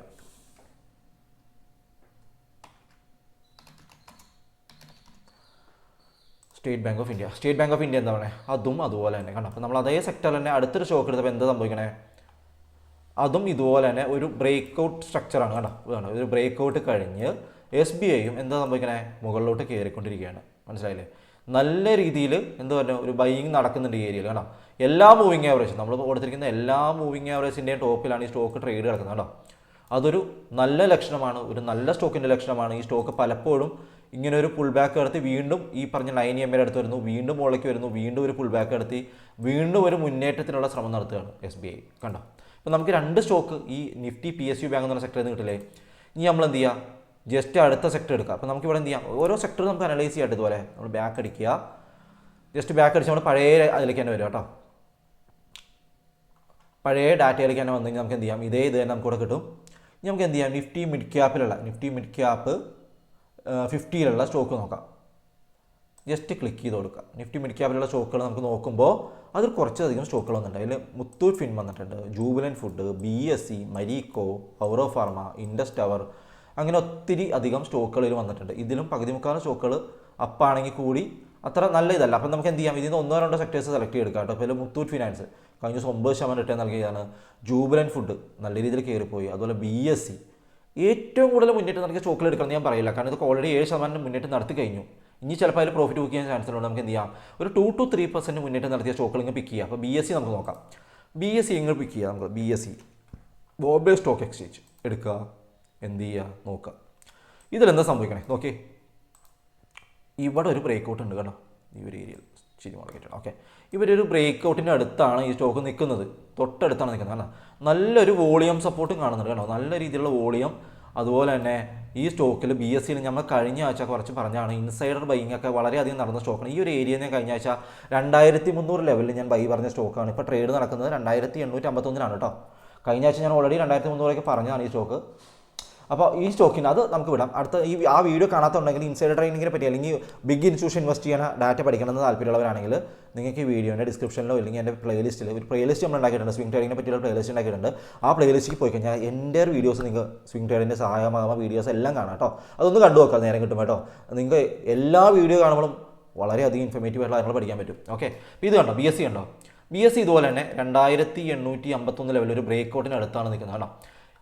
state bank of India state bank of India എന്താ പറയുക അതും അതുപോലെ തന്നെ. കണ്ടോ? അപ്പോൾ നമ്മൾ അതേ സെക്ടറിൽ തന്നെ അടുത്തൊരു ഷോക്ക് എടുത്തപ്പോൾ എന്താ സംഭവിക്കണേ? അതും ഇതുപോലെ തന്നെ ഒരു ബ്രേക്ക് ഔട്ട് സ്ട്രക്ചറാണ് കണ്ടോ? ഇതാണ് ഒരു ബ്രേക്ക് ഔട്ട് കഴിഞ്ഞ് എസ് ബി ഐയും എന്താ സംഭവിക്കണേ? മുകളിലോട്ട് കയറിക്കൊണ്ടിരിക്കുകയാണ് മനസ്സിലായില്ലേ? നല്ല രീതിയിൽ എന്താ പറയുക ഒരു ബൈയിങ് നടക്കുന്നുണ്ട് ഈ ഏരിയയിൽ കണ്ടോ? എല്ലാ മൂവിങ് ആവറേജും നമ്മൾ കൊടുത്തിരിക്കുന്ന എല്ലാ മൂവിങ് ആവറേജിന്റെയും ടോപ്പിലാണ് ഈ സ്റ്റോക്ക് ട്രേഡ് കിടക്കുന്നത് കേട്ടോ അതൊരു നല്ല ലക്ഷണമാണ്. ഒരു നല്ല സ്റ്റോക്കിന്റെ ലക്ഷണമാണ് ഈ സ്റ്റോക്ക് പലപ്പോഴും ഇങ്ങനെ ഒരു പുൾ ബാക്ക് നടത്തി വീണ്ടും ഈ പറഞ്ഞ നയൻ എം അടുത്ത് വരുന്നു വീണ്ടും മുകളിലേക്ക് വരുന്നു വീണ്ടും ഒരു പുൾ ബാക്ക് നടത്തി വീണ്ടും ഒരു മുന്നേറ്റത്തിനുള്ള ശ്രമം നടത്തുകയാണ് എസ് ബി ഐ കണ്ടോ? അപ്പോൾ നമുക്ക് രണ്ട് സ്റ്റോക്ക് ഈ Nifty P S U bank എന്ന സെക്ടറിൽ നിന്ന് കിട്ടില്ലേ? ഇനി നമ്മൾ എന്ത് ചെയ്യുക ജസ്റ്റ് അടുത്ത സെക്ടർ എടുക്കുക. അപ്പോൾ നമുക്ക് ഇവിടെ എന്ത് ചെയ്യാം? ഓരോ സെക്ടർ നമുക്ക് അനലൈസ് ചെയ്യാം ഇതുപോലെ. നമ്മൾ ബാക്ക് അടിക്കുക. ജസ്റ്റ് ബാക്ക് അടിച്ച് നമ്മൾ പഴയ അതിലേക്ക് തന്നെ വരും കേട്ടോ. പഴയ ഡാറ്റയിലേക്ക് തന്നെ വന്നു കഴിഞ്ഞാൽ നമുക്ക് എന്ത് ചെയ്യാം? ഇതേ ഇത് തന്നെ നമുക്ക് ഇവിടെ കിട്ടും. ഇനി നമുക്ക് എന്ത് ചെയ്യാം? നിഫ്റ്റി മിഡ് ക്യാപ്പിലുള്ള നിഫ്റ്റി മിഡ് ക്യാപ്പ് ഫിഫ്റ്റിയിലുള്ള സ്റ്റോക്ക് നോക്കാം. ജസ്റ്റ് ക്ലിക്ക് ചെയ്ത് കൊടുക്കുക നിഫ്റ്റി മിഡ് ക്യാപ്പിലുള്ള സ്റ്റോക്കുകൾ നമുക്ക് നോക്കുമ്പോൾ അതിൽ കുറച്ചധികം സ്റ്റോക്കുകൾ വന്നിട്ടുണ്ട് അതിൽ മുത്തൂറ്റ് ഫിൻ വന്നിട്ടുണ്ട്. Jubilant food B S C Marico പൗറോ pharma Indus tower അങ്ങനെ ഒത്തിരി അധികം സ്റ്റോക്കുകൾ ഇതിൽ വന്നിട്ടുണ്ട്. ഇതിലും പകുതി മുക്കാലും സ്റ്റോക്കുകൾ അപ്പാണെങ്കിൽ കൂടി അത്ര നല്ല ഇതല്ല. അപ്പം നമുക്ക് എന്ത് ചെയ്യാം? ഇതിൽ നിന്ന് ഒന്നോ രണ്ടോ സെക്ടേഴ്സ് സെലക്ട് ചെയ്തെടുക്കാം കേട്ടോ. ഇപ്പോൾ മുത്തൂറ്റ് ഫിനാൻസ് കഴിഞ്ഞ ദിവസം ഒമ്പത് ശതമാനം റിട്ടേൺ നൽകിയതാണ് ജൂബിലൻ ഫുഡ് നല്ല രീതിയിൽ കയറിപ്പോയി അതുപോലെ ബി എസ് സി ഏറ്റവും കൂടുതൽ മുന്നേറ്റം നടത്തിയ സ്റ്റോക്കിൽ എടുക്കണം ഞാൻ പറയില്ല. കാരണം ഇതൊക്കെ ഓൾറെഡി ഏഴ് ശതമാനം മുന്നേറ്റം നടത്തി കഴിഞ്ഞു. ഇനി ചിലപ്പോൾ അതിൽ പ്രോഫിറ്റ് ബുക്ക് ചെയ്യാൻ ചാൻസ് ഉണ്ട് നമുക്ക് എന്ത് ചെയ്യാം? ഒരു ടു ടു ത്രീ പെർസെന്റ് മുന്നേറ്റം നടത്തിയ സ്റ്റോക്കുകൾ ഇങ്ങനെ പിക്ക് ചെയ്യാം. അപ്പോൾ ബി എസ് സി നമുക്ക് നോക്കാം. ബി എസ് സി ഇങ്ങനെ പിക്ക് ചെയ്യാം നമുക്ക്? B S C Bombay stock exchange എടുക്കുക. എന്ത് ചെയ്യുക? നോക്കുക. ഇതിലെന്താ സംഭവിക്കണേ? നോക്കേ ഇവിടെ ഒരു ബ്രേക്ക് ഔട്ട് ഉണ്ട് കേട്ടോ. ഈ ഒരു ഏരിയയിൽ ശരി മാർക്കറ്റ് ഓക്കെ ഇവരൊരു ബ്രേക്ക് ഔട്ടിന്റെ അടുത്താണ് ഈ സ്റ്റോക്ക് നിൽക്കുന്നത്. തൊട്ടടുത്താണ് നിൽക്കുന്നത്. കാരണം നല്ലൊരു വോളിയം സപ്പോർട്ടും കാണുന്നുണ്ട് കേട്ടോ നല്ല രീതിയിലുള്ള വോളിയം അതുപോലെ തന്നെ ഈ സ്റ്റോക്കിൽ ബി എസ് സിയിൽ നമ്മൾ കഴിഞ്ഞ ആഴ്ച കുറച്ച് പറഞ്ഞാണ് ഇൻസൈഡർ ബൈങ് ഒക്കെ വളരെയധികം നടന്ന സ്റ്റോക്കാണ് ഈ ഒരു ഏരിയയിൽ ഞാൻ കഴിഞ്ഞ ആഴ്ച രണ്ടായിരത്തി മുന്നൂറ് ലെവലിൽ ഞാൻ ബൈ പറഞ്ഞ സ്റ്റോക്കാണ് ഇപ്പോൾ ട്രേഡ് നടക്കുന്നത് രണ്ടായിരത്തി എണ്ണൂറ്റി അമ്പത്തൊന്നിനാണ് കേട്ടോ. കഴിഞ്ഞ ആഴ്ച ഞാൻ ഓൾറെഡി രണ്ടായിരത്തി മുന്നൂറൊക്കെ പറഞ്ഞതാണ് ഈ സ്റ്റോക്ക് അപ്പോൾ ഈ സ്റ്റോക്കിന് അത് നമുക്ക് വിടാം. അടുത്ത ഈ ആ വീഡിയോ കാണാത്തുണ്ടെങ്കിൽ ഇൻസൈഡ് ട്രെയിനിങ്ങിനെ പറ്റി അല്ലെങ്കിൽ ബിഗ് ഇൻസ്റ്റിറ്റ്യൂഷൻ ഇൻവെസ്റ്റ് ചെയ്യാൻ ഡാറ്റ പഠിക്കണമെന്ന് താല്പര്യമുള്ളവരാണെങ്കിൽ നിങ്ങൾക്ക് ഈ വീഡിയോന്റെ ഡിസ്ക്രിപ്ഷനിലോ അല്ലെങ്കിൽ എന്റെ പ്ലേലിസ്റ്റിൽ ഒരു പ്ലേലിസ്റ്റ് നമ്മൾ ഉണ്ടാക്കിയിട്ടുണ്ട്. സ്വിംഗ് ട്രേഡിങ്ങിനെ പറ്റിയുള്ള പ്ലേലിസ്റ്റ് ഉണ്ടാക്കിയിട്ടുണ്ട്. ആ പ്ലേലിസ്റ്റിൽ പോയി കഴിഞ്ഞാൽ എന്റെ വീഡിയോസ് നിങ്ങൾക്ക് സ്വിംഗ് ട്രേഡിന്റെ സഹായമാകുന്ന വീഡിയോസ് എല്ലാം കാണാം കേട്ടോ. അതൊന്ന് കണ്ടു നോക്കാം നേരം കിട്ടും കേട്ടോ. നിങ്ങൾക്ക് എല്ലാ വീഡിയോ കാണുമ്പോഴും വളരെയധികം ഇൻഫർമേറ്റീവ് ആയിട്ടുള്ള കാര്യങ്ങൾ പഠിക്കാൻ പറ്റും. ഓക്കെ ഇത് കണ്ടോ? ബി എസ് സി ഉണ്ടോ ബി എസ് സി ഇതുപോലെ തന്നെ രണ്ടായിരത്തി എണ്ണൂറ്റി അമ്പത്തൊന്ന് ലെവലിൽ ഒരു ബ്രേക്ക് ഔട്ടിന് അടുത്താണ് നിൽക്കുന്നത് കേട്ടോ.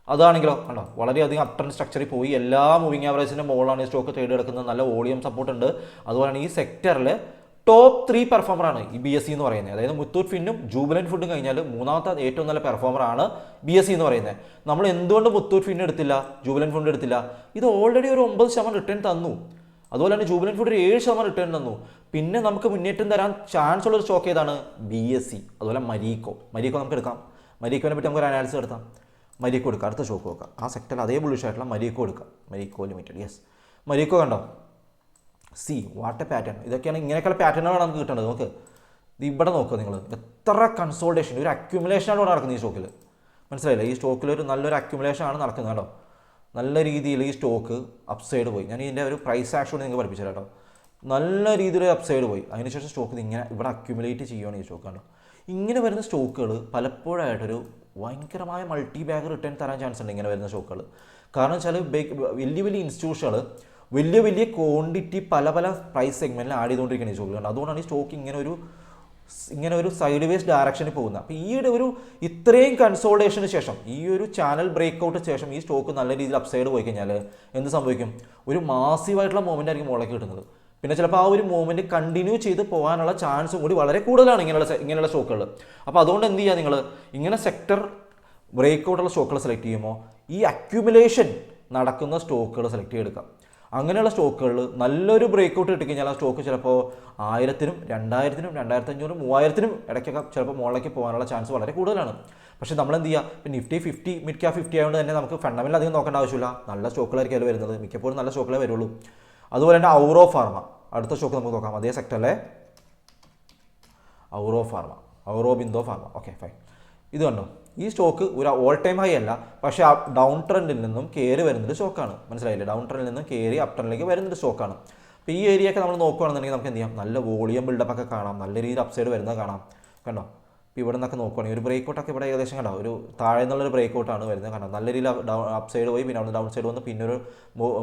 അതാണെങ്കിലോ കണ്ടോ? വളരെയധികം അപ്ടൺ സ്ട്രക്ചറിൽ പോയി. എല്ലാ മൂവിങ് ആവറേജിന്റെ മുകളിലാണ് ഈ സ്റ്റോക്ക് ട്രേഡ് കിടക്കുന്നത്. നല്ല വോളിയം സപ്പോർട്ട് ഉണ്ട്. അതുപോലെ ഈ സെക്ടറിൽ ടോപ്പ് ത്രീ പെർഫോമറാണ് ഈ ബി എസ് സി എന്ന് പറയുന്നത്. അതായത് മുത്തൂറ്റ് ഫിന്നും ജൂബിലൻ ഫുഡും കഴിഞ്ഞാൽ മൂന്നാമത്തെ ഏറ്റവും നല്ല പെർഫോമറാണ് ബി എസ് സി എന്ന് പറയുന്നത്. നമ്മൾ എന്തുകൊണ്ട് മുത്തൂറ്റ് ഫിൻ എടുത്തില്ല? ജൂബിലൻ ഫുഡ് എടുത്തില്ല? ഇത് ഓൾറെഡി ഒരു ഒമ്പത് ശതമാനം റിട്ടേൺ തന്നു. അതുപോലെ തന്നെ ജൂബിലൻ ഫുഡ് ഒരു ഏഴ് ശതമാനം റിട്ടേൺ തന്നു. പിന്നെ നമുക്ക് മുന്നേറ്റം തരാൻ ചാൻസ് ഉള്ള ഒരു സ്റ്റോക്ക് ഏതാണ്? ബി എസ് സി അതുപോലെ മരീക്കോ. മരീക്കോ നമുക്ക് എടുക്കാം. മരീക്കോനെ പറ്റി നമുക്ക് ഒരു അനാലിസിസ് എടുക്കാം മരീക്കോ എടുക്കുക. അടുത്ത ഷോക്ക് നോക്കുക. ആ സെക്ടറിൽ അതേ ബുള്ളിഷ് ആയിട്ടുള്ള മരിയക്കോ എടുക്കുക. മരിക്കോ ലിമിറ്റഡ് യെസ് മരിയക്കോ കണ്ടോ? സി വാട്ട് എ പാറ്റേൺ ഇതൊക്കെയാണ് ഇങ്ങനെയൊക്കെയുള്ള പാറ്റേണാണ് നമുക്ക് കിട്ടേണ്ടത്. നോക്ക്. ഇവിടെ നോക്കുക നിങ്ങൾ. എത്ര കൺസോൾട്ടേഷൻ ഒരു അക്യുമുലേഷനാണ് ഇവിടെ നടക്കുന്നത് ഈ സ്റ്റോക്കിൽ മനസ്സിലായില്ലേ? ഈ സ്റ്റോക്കിൽ ഒരു നല്ലൊരു അക്യുമുലേഷൻ ആണ് നടക്കുന്നത് കേട്ടോ. നല്ല രീതിയിൽ ഈ സ്റ്റോക്ക് അപ്സൈഡ് പോയി. ഞാൻ ഇതിന്റെ ഒരു പ്രൈസ് ആക്ഷൻ നിങ്ങൾക്ക് പഠിപ്പിച്ചു കേട്ടോ. നല്ല രീതിയിൽ അപ്സൈഡ് പോയി. അതിനുശേഷം സ്റ്റോക്ക് ഇങ്ങനെ ഇവിടെ അക്യുമുലേറ്റ് ചെയ്യുകയാണ് ഈ സ്റ്റോക്ക് കണ്ടോ? ഇങ്ങനെ വരുന്ന സ്റ്റോക്കുകൾ പലപ്പോഴായിട്ടൊരു ഭയങ്കരമായ മൾട്ടി ബാഗ് റിട്ടേൺ തരാൻ ചാൻസ് ഉണ്ട് ഇങ്ങനെ വരുന്ന ഷോക്കുകൾ കാരണം വെച്ചാൽ വലിയ വലിയ ഇൻസ്റ്റിറ്റ്യൂഷനുകൾ വലിയ വലിയ ക്വാണ്ടിറ്റി പല പല പ്രൈസ് സെഗ്മെന്റിൽ ആഡ് ചെയ്തുകൊണ്ടിരിക്കുന്ന ഈ സ്റ്റോക്കുകൾ അതുകൊണ്ടാണ് ഈ സ്റ്റോക്ക് ഇങ്ങനെ ഒരു ഇങ്ങനെ ഒരു സൈഡ് വേസ് ഡയറക്ഷനിൽ പോകുന്നത്. അപ്പോൾ ഈയിടെ ഒരു ഇത്രയും കൺസോൾട്ടേഷന് ശേഷം ഈ ഒരു ചാനൽ ബ്രേക്ക് ഔട്ട് ശേഷം ഈ സ്റ്റോക്ക് നല്ല രീതിയിൽ അപ്സൈഡ് പോയി കഴിഞ്ഞാൽ എന്ത് സംഭവിക്കും? ഒരു മാസീവായിട്ടുള്ള മൂവ്മെന്റ് ആയിരിക്കും മുകളിലേക്ക് കിട്ടുന്നത്. പിന്നെ ചിലപ്പോൾ ആ ഒരു മൂവ്മെന്റ് കണ്ടിന്യൂ ചെയ്ത് പോകാനുള്ള ചാൻസും കൂടി വളരെ കൂടുതലാണ് ഇങ്ങനെയുള്ള ഇങ്ങനെയുള്ള സ്റ്റോക്കുകൾ അപ്പോൾ അതുകൊണ്ട് എന്ത് ചെയ്യുക നിങ്ങൾ ഇങ്ങനെ സെക്ടർ ബ്രേക്ക് ഔട്ടുള്ള സ്റ്റോക്കുകൾ സെലക്ട് ചെയ്യുമ്പോൾ ഈ അക്യുമുലേഷൻ നടക്കുന്ന സ്റ്റോക്കുകൾ സെലക്ട് ചെയ്തെടുക്കാം അങ്ങനെയുള്ള സ്റ്റോക്കുകളിൽ നല്ലൊരു ബ്രേക്ക് ഔട്ട് കിട്ടിക്കഴിഞ്ഞാൽ ആ സ്റ്റോക്ക് ചിലപ്പോൾ ആയിരത്തിനും രണ്ടായിരത്തിനും രണ്ടായിരത്തി അഞ്ഞൂറും മൂവായിരത്തിനും ഇടയ്ക്കൊക്കെ ചിലപ്പോൾ മുകളിലേക്ക് പോകാനുള്ള ചാൻസ് വളരെ കൂടുതലാണ്. പക്ഷേ നമ്മൾ എന്ത് ചെയ്യുക ഇപ്പം Nifty fifty mid cap fifty ആയതുകൊണ്ട് തന്നെ നമുക്ക് ഫണ്ടമെന്റൽ അധികം നോക്കേണ്ട ആവശ്യമില്ല. നല്ല സ്റ്റോക്കുകളായിരിക്കും അതിൽ വരുന്നത്. മിക്കപ്പോഴും നല്ല സ്റ്റോക്കുകളെ വരുള്ളൂ. അതുപോലെ തന്നെ ഔറോ ഫാർമ അടുത്ത സ്റ്റോക്ക് നമുക്ക് നോക്കാം. അതേ സെക്ടറിലെ Auro pharma Aurobindo pharma okay fine ഇത് കണ്ടോ? ഈ സ്റ്റോക്ക് ഒരു ഓൾ ടൈം ഹൈ അല്ല. പക്ഷേ ആ ഡൗൺ ട്രെൻഡിൽ നിന്നും കയറി വരുന്നൊരു സ്റ്റോക്കാണ് മനസ്സിലായില്ലേ? ഡൗൺ ട്രെൻഡിൽ നിന്നും കയറി അപ് ട്രെൻഡിലേക്ക് വരുന്നൊരു സ്റ്റോക്കാണ് അപ്പോൾ ഈ ഏരിയ ഒക്കെ നമ്മൾ നോക്കുകയാണെന്നുണ്ടെങ്കിൽ നമുക്ക് എന്ത് ചെയ്യാം? നല്ല വോളിയം ബിൽഡപ്പ് ഒക്കെ കാണാം. നല്ല രീതിയിൽ അപ്സൈഡ് വരുന്നത് കാണാം. കണ്ടോ? ഇപ്പോൾ ഇവിടെ നിന്നൊക്കെ നോക്കുകയാണെങ്കിൽ ഒരു ബ്രേക്ക് ഔട്ടൊക്കെ ഇവിടെ ഏകദേശം കണ്ടോ? ഒരു താഴെ നിന്നുള്ളൊരു ബ്രേക്ക് ഔട്ടാണ് വരുന്നത് കാരണം നല്ല രീതിയിൽ അപ്പ് സൈഡ് പോയി പിന്നെ അവിടെ ഡൗൺ സൈഡ് വന്ന് പിന്നെ ഒരു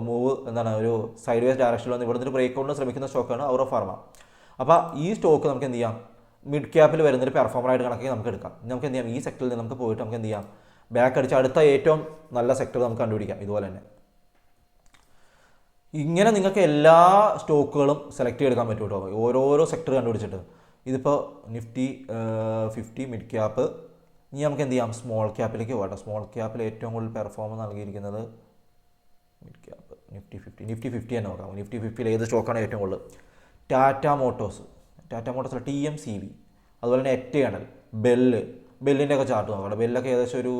മൂവ് എന്താണ് ഒരു സൈഡ് വേസ് ഡയറക്ഷനിൽ വന്ന് ഇവിടെ നിന്ന് ബ്രേക്ക് ഔട്ടിന് ശ്രമിക്കുന്ന സ്റ്റോക്കാണ് ഔറോ ഫാർമ അപ്പോൾ ഈ സ്റ്റോക്ക് നമുക്ക് എന്ത് ചെയ്യാം? മിഡ് ക്യാപ്പിൽ വരുന്നൊരു പെർഫോമറായിട്ട് കണക്കി നമുക്ക് എടുക്കാം. നമുക്ക് എന്ത് ചെയ്യാം? ഈ സെക്ടറിൽ നിന്ന് നമുക്ക് പോയിട്ട് നമുക്ക് എന്ത് ചെയ്യാം? ബാക്ക് അടിച്ച് അടുത്ത ഏറ്റവും നല്ല സെക്ടർ നമുക്ക് കണ്ടുപിടിക്കാം. ഇതുപോലെ തന്നെ. ഇങ്ങനെ നിങ്ങൾക്ക് എല്ലാ സ്റ്റോക്കുകളും സെലക്ട് ചെയ്തെടുക്കാൻ പറ്റും കേട്ടോ. ഓരോരോ സെക്ടർ കണ്ടുപിടിച്ചിട്ട്. ഇതിപ്പോൾ നിഫ്റ്റി ഫിഫ്റ്റി മിഡ് ക്യാപ്പ് ഇനി നമുക്ക് എന്ത് ചെയ്യാം? സ്മോൾ ക്യാപ്പിലേക്ക് പോകട്ടെ. സ്മോൾ ക്യാപ്പിൽ ഏറ്റവും കൂടുതൽ പെർഫോമൻസ് നൽകിയിരിക്കുന്നത് mid cap Nifty fifty Nifty fifty തന്നെ നോക്കാം. നിഫ്റ്റി ഫിഫ്റ്റിയിൽ ഏത് സ്റ്റോക്കാണ് ഏറ്റവും കൂടുതൽ? Tata motors Tata motors T M C V. അതുപോലെ തന്നെ എറ്റേണൽ ബെല്ല് ബെല്ലിന്റെ ഒക്കെ ചാർട്ട് നോക്കണം ബെല്ലൊക്കെ ഏകദേശം ഒരു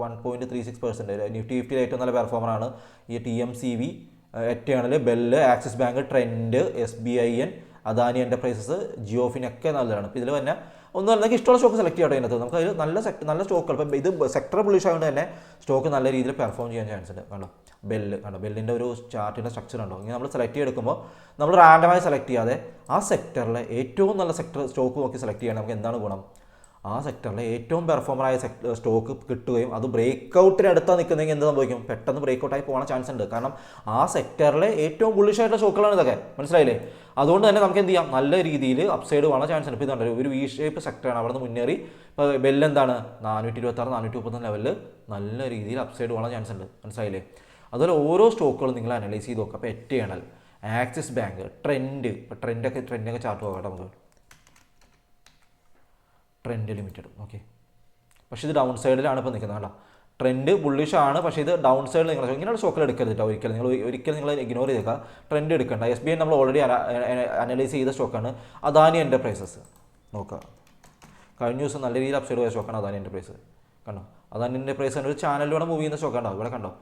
one point three six percent Nifty ഫിഫ്റ്റിയിൽ ഏറ്റവും നല്ല പെർഫോമറാണ് ഈ T M C V Eternal BEL Axis bank Trent S B I N Adani enterprises ജിയോഫിനൊക്കെ നല്ലതാണ്. ഇപ്പോൾ ഇതിൽ തന്നെ ഒന്നും നിങ്ങൾക്ക് ഇഷ്ടമുള്ള സ്റ്റോക്ക് സെലക്ട് ചെയ്യട്ടെ അതിനകത്ത് നമുക്ക് അതിൽ നല്ല സെക്ടർ നല്ല സ്റ്റോക്കുകൾ ഇപ്പം ഇത് സെക്ടർ ബുള്ളിഷ് ആയതുകൊണ്ട് തന്നെ സ്റ്റോക്ക് നല്ല രീതിയിൽ പെർഫോം ചെയ്യാൻ ചാൻസ് ഉണ്ട്. കണ്ടോ? ബെല്ല് കണ്ടോ? ബെല്ലിന്റെ ഒരു ചാർട്ടിന്റെ സ്ട്രക്ചർ ഉണ്ടോ ഇങ്ങനെ നമ്മൾ സെലക്ട് ചെയ്തെടുക്കുമ്പോൾ നമ്മൾ റാൻഡമായി സെലക്ട് ചെയ്യാതെ ആ സെക്ടറിലെ ഏറ്റവും നല്ല സെക്ടർ സ്റ്റോക്ക് നോക്കി സെലക്ട് ചെയ്യാൻ നമുക്ക് എന്താണ് ഗുണം? ആ സെക്ടറിലെ ഏറ്റവും പെർഫോമറായ സെക്ടർ സ്റ്റോക്ക് കിട്ടുകയും അത് ബ്രേക്ക് ഔട്ടിന് അടുത്താ നിൽക്കുന്നതെങ്കിൽ എന്ത് സംഭവിക്കും? പെട്ടെന്ന് ബ്രേക്ക് ഔട്ടായി പോകാൻ ചാൻസ് ഉണ്ട്. കാരണം ആ സെക്ടറിലെ ഏറ്റവും ബുള്ളിഷായിട്ടുള്ള സ്റ്റോക്കുകളാണ് ഇതൊക്കെ. മനസ്സിലായില്ലേ? അതുകൊണ്ട് തന്നെ നമുക്ക് എന്ത് ചെയ്യാം? നല്ല രീതിയിൽ അപ്സൈഡ് പോകാൻ ചാൻസ് ഉണ്ട്. ഇപ്പോൾ ഇതുണ്ട്. ഒരു വി ഷേപ്പ് സെക്ടറാണ് അവിടെ നിന്ന് മുന്നേറി. ഇപ്പോൾ ബെല്ല് എന്താണ്? നാനൂറ്റി ഇരുപത്താറ് നാനൂറ്റി മുപ്പത്തൊന്ന് ലെവലിൽ നല്ല രീതിയിൽ അപ്സൈഡ് പോകാൻ ചാൻസ് ഉണ്ട്. മനസ്സിലായില്ലേ? അതുപോലെ ഓരോ സ്റ്റോക്കുകളും നിങ്ങൾ അനലൈസ് ചെയ്ത് നോക്കുക അപ്പോൾ എറ്റേണൽ ആക്സിസ് ബാങ്ക് ട്രെൻഡ് ഇപ്പോൾ ട്രെൻഡൊക്കെ ട്രെൻഡൊക്കെ ചാർട്ട് നോക്കാം നമുക്ക്. ട്രെൻഡ് ലിമിറ്റഡ് ഓക്കെ പക്ഷേ ഇത് ഡൗൺ സൈഡിലാണ് ഇപ്പോൾ നിൽക്കുന്നത് കേട്ടോ ട്രെൻഡ് ബുള്ളിഷ് ആണ് പക്ഷേ ഇത് ഡൗൺ സൈഡിൽ നിങ്ങൾ ഇങ്ങനെയുള്ള സ്റ്റോക്കിൽ എടുക്കരുത് കേട്ടോ ഒരിക്കലും. നിങ്ങൾ ഒരിക്കലും നിങ്ങൾ ഇഗ്നോർ ചെയ്തേക്കുക. ട്രെൻഡ് എടുക്കേണ്ട. എസ് ബി ഐ നമ്മൾ ഓൾറെഡി അനലൈസ് ചെയ്ത സ്റ്റോക്കാണ് അദാനി എന്റർപ്രൈസസ് നോക്കുക. കഴിഞ്ഞ ദിവസം നല്ല രീതിയിൽ അപ്സൈഡ് പോയ സ്റ്റോക്കാണ് അദാനി എന്റർപ്രൈസ് കണ്ടോ? അദാനി എന്റർപ്രൈസ് ഒരു ചാനലിലൂടെ മൂവ് ചെയ്യുന്ന സ്റ്റോക്കാണ് ഇവിടെ കണ്ടോ?